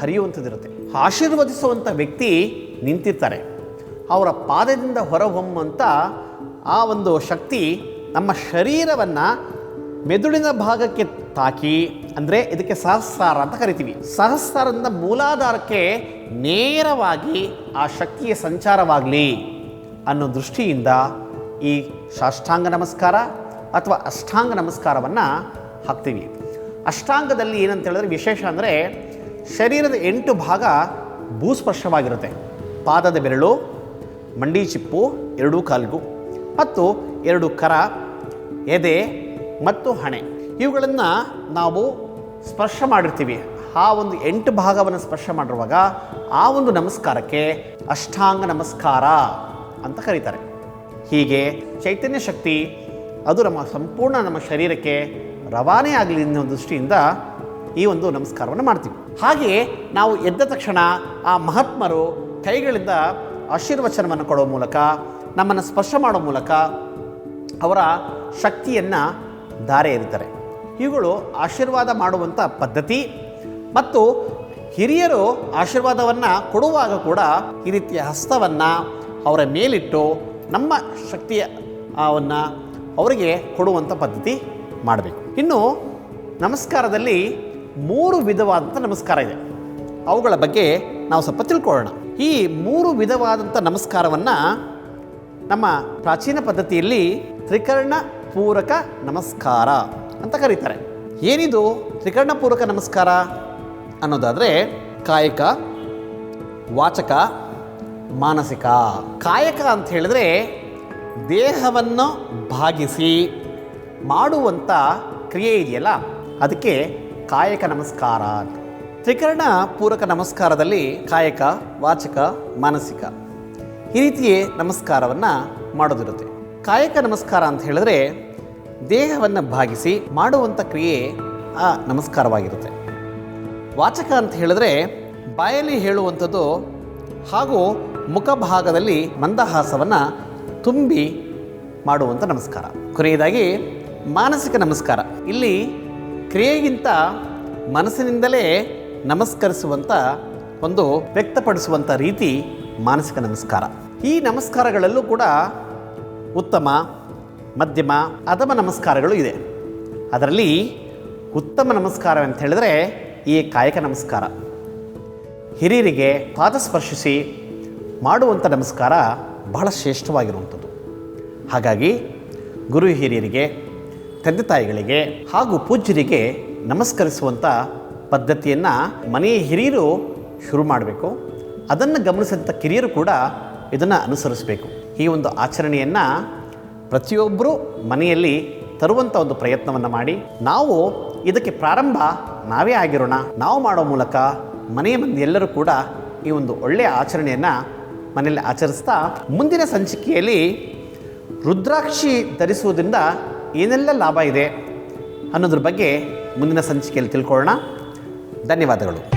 ಹರಿಯುವಂಥದ್ದಿರುತ್ತೆ. ಆಶೀರ್ವದಿಸುವಂಥ ವ್ಯಕ್ತಿ ನಿಂತಿರ್ತಾರೆ. ಅವರ ಪಾದದಿಂದ ಹೊರಹೊಮ್ಮುವಂಥ ಆ ಒಂದು ಶಕ್ತಿ ನಮ್ಮ ಶರೀರವನ್ನು ಮೆದುಳಿನ ಭಾಗಕ್ಕೆ ತಾಕಿ, ಅಂದರೆ ಇದಕ್ಕೆ ಸಹಸ್ರಾರ ಅಂತ ಕರಿತೀವಿ. ಸಹಸ್ರಾರದಿಂದ ಮೂಲಾಧಾರಕ್ಕೆ ನೇರವಾಗಿ ಆ ಶಕ್ತಿಯ ಸಂಚಾರವಾಗಲಿ ಅನ್ನೋ ದೃಷ್ಟಿಯಿಂದ ಈ ಸಾಷ್ಟಾಂಗ ನಮಸ್ಕಾರ ಅಥವಾ ಅಷ್ಟಾಂಗ ನಮಸ್ಕಾರವನ್ನು ಹಾಕ್ತೀವಿ. ಅಷ್ಟಾಂಗದಲ್ಲಿ ಏನಂತ ಹೇಳಿದ್ರೆ ವಿಶೇಷ ಅಂದರೆ ಶರೀರದ ಎಂಟು ಭಾಗ ಭೂಸ್ಪರ್ಶವಾಗಿರುತ್ತೆ. ಪಾದದ ಬೆರಳು, ಮಂಡಿ ಚಿಪ್ಪು, ಎರಡೂ ಕಾಲ್ಗು ಮತ್ತು ಎರಡು ಕರ, ಎದೆ ಮತ್ತು ಹಣೆ. ಇವುಗಳನ್ನು ನಾವು ಸ್ಪರ್ಶ ಮಾಡಿರ್ತೀವಿ. ಆ ಒಂದು ಎಂಟು ಭಾಗವನ್ನು ಸ್ಪರ್ಶ ಮಾಡಿರುವಾಗ ಆ ಒಂದು ನಮಸ್ಕಾರಕ್ಕೆ ಅಷ್ಟಾಂಗ ನಮಸ್ಕಾರ ಅಂತ ಕರೀತಾರೆ. ಹೀಗೆ ಚೈತನ್ಯ ಶಕ್ತಿ ಅದು ನಮ್ಮ ಸಂಪೂರ್ಣ ನಮ್ಮ ಶರೀರಕ್ಕೆ ರವಾನೆ ಆಗಲಿ ಅನ್ನೋ ದೃಷ್ಟಿಯಿಂದ ಈ ಒಂದು ನಮಸ್ಕಾರವನ್ನು ಮಾಡ್ತೀವಿ. ಹಾಗೆ ನಾವು ಎದ್ದ ತಕ್ಷಣ ಆ ಮಹಾತ್ಮರು ಕೈಗಳಿಂದ ಆಶೀರ್ವಚನವನ್ನು ಕೊಡೋ ಮೂಲಕ, ನಮ್ಮನ್ನು ಸ್ಪರ್ಶ ಮಾಡೋ ಮೂಲಕ ಅವರ ಶಕ್ತಿಯನ್ನು ಧಾರೆ ಎರಿತಾರೆ. ಇವುಗಳು ಆಶೀರ್ವಾದ ಮಾಡುವಂಥ ಪದ್ಧತಿ ಮತ್ತು ಹಿರಿಯರು ಆಶೀರ್ವಾದವನ್ನು ಕೊಡುವಾಗ ಕೂಡ ಈ ರೀತಿಯ ಹಸ್ತವನ್ನು ಅವರ ಮೇಲಿಟ್ಟು ನಮ್ಮ ಶಕ್ತಿಯ ಅವನ್ನು ಅವರಿಗೆ ಕೊಡುವಂಥ ಪದ್ಧತಿ ಮಾಡಬೇಕು. ಇನ್ನು ನಮಸ್ಕಾರದಲ್ಲಿ ಮೂರು ವಿಧವಾದಂಥ ನಮಸ್ಕಾರ ಇದೆ. ಅವುಗಳ ಬಗ್ಗೆ ನಾವು ಸ್ವಲ್ಪ ತಿಳ್ಕೊಳ್ಳೋಣ. ಈ ಮೂರು ವಿಧವಾದಂಥ ನಮಸ್ಕಾರವನ್ನು ನಮ್ಮ ಪ್ರಾಚೀನ ಪದ್ಧತಿಯಲ್ಲಿ ತ್ರಿಕರ್ಣ ಪೂರಕ ನಮಸ್ಕಾರ ಅಂತ ಕರೀತಾರೆ. ಏನಿದು ತ್ರಿಕರ್ಣ ಪೂರಕ ನಮಸ್ಕಾರ? ಅನ್ನೋದಾದರೆ ಕಾಯಕ, ವಾಚಕ, ಮಾನಸಿಕ. ಕಾಯಕ ಅಂತ ಹೇಳಿದ್ರೆ ದೇಹವನ್ನು ಭಾಗಿಸಿ ಮಾಡುವಂಥ ಕ್ರಿಯೆ ಇದೆಯಲ್ಲ? ಅದಕ್ಕೆ ಕಾಯಕ ನಮಸ್ಕಾರ ಅಂತ. ತ್ರಿಕರ್ಣ ಪೂರಕ ನಮಸ್ಕಾರದಲ್ಲಿ ಕಾಯಕ, ವಾಚಕ, ಮಾನಸಿಕ. ಈ ರೀತಿಯೇ ನಮಸ್ಕಾರವನ್ನು ಮಾಡೋದಿರುತ್ತೆ. ಕಾಯಕ ನಮಸ್ಕಾರ ಅಂತ ಹೇಳಿದ್ರೆ ದೇಹವನ್ನು ಭಾಗಿಸಿ ಮಾಡುವಂಥ ಕ್ರಿಯೆ ಆ ನಮಸ್ಕಾರವಾಗಿರುತ್ತೆ. ವಾಚಕ ಅಂತ ಹೇಳಿದ್ರೆ ಬಾಯಲ್ಲಿ ಹೇಳುವಂಥದ್ದು ಹಾಗೂ ಮುಖಭಾಗದಲ್ಲಿ ಮಂದಹಾಸವನ್ನು ತುಂಬಿ ಮಾಡುವಂಥ ನಮಸ್ಕಾರ. ಕೊನೆಯದಾಗಿ ಮಾನಸಿಕ ನಮಸ್ಕಾರ. ಇಲ್ಲಿ ಕ್ರಿಯೆಗಿಂತ ಮನಸ್ಸಿನಿಂದಲೇ ನಮಸ್ಕರಿಸುವಂಥ ಒಂದು ವ್ಯಕ್ತಪಡಿಸುವಂಥ ರೀತಿ ಮಾನಸಿಕ ನಮಸ್ಕಾರ. ಈ ನಮಸ್ಕಾರಗಳಲ್ಲೂ ಕೂಡ ಉತ್ತಮ, ಮಧ್ಯಮ ಅಧಮ ನಮಸ್ಕಾರಗಳು ಇದೆ. ಅದರಲ್ಲಿ ಉತ್ತಮ ನಮಸ್ಕಾರ ಅಂತ ಹೇಳಿದ್ರೆ ಈ ಕಾಯಕ ನಮಸ್ಕಾರ. ಹಿರಿಯರಿಗೆ ಪಾದ ಸ್ಪರ್ಶಿಸಿ ಮಾಡುವಂಥ ನಮಸ್ಕಾರ ಬಹಳ ಶ್ರೇಷ್ಠವಾಗಿರುವಂಥದ್ದು. ಹಾಗಾಗಿ ಗುರು ಹಿರಿಯರಿಗೆ ತಂದೆ ತಾಯಿಗಳಿಗೆ ಹಾಗೂ ಪೂಜ್ಯರಿಗೆ ನಮಸ್ಕರಿಸುವಂಥ ಪದ್ಧತಿಯನ್ನು ಮನೆಯ ಹಿರಿಯರು ಶುರು ಮಾಡಬೇಕು. ಅದನ್ನು ಗಮನಿಸಿದಂಥ ಕಿರಿಯರು ಕೂಡ ಇದನ್ನು ಅನುಸರಿಸಬೇಕು. ಈ ಒಂದು ಆಚರಣೆಯನ್ನು ಪ್ರತಿಯೊಬ್ಬರೂ ಮನೆಯಲ್ಲಿ ತರುವಂಥ ಒಂದು ಪ್ರಯತ್ನವನ್ನು ಮಾಡಿ, ನಾವು ಇದಕ್ಕೆ ಪ್ರಾರಂಭ ನಾವೇ ಆಗಿರೋಣ. ನಾವು ಮಾಡೋ ಮೂಲಕ ಮನೆಯ ಮಂದಿ ಎಲ್ಲರೂ ಕೂಡ ಈ ಒಂದು ಒಳ್ಳೆಯ ಆಚರಣೆಯನ್ನು ಮನೆಯಲ್ಲಿ ಆಚರಿಸ್ತಾ, ಮುಂದಿನ ಸಂಚಿಕೆಯಲ್ಲಿ ರುದ್ರಾಕ್ಷಿ ಧರಿಸುವುದರಿಂದ ಏನೆಲ್ಲ ಲಾಭ ಇದೆ ಅನ್ನೋದ್ರ ಬಗ್ಗೆ ಮುಂದಿನ ಸಂಚಿಕೆಯಲ್ಲಿ ತಿಳ್ಕೊಳ್ಳೋಣ. ಧನ್ಯವಾದಗಳು.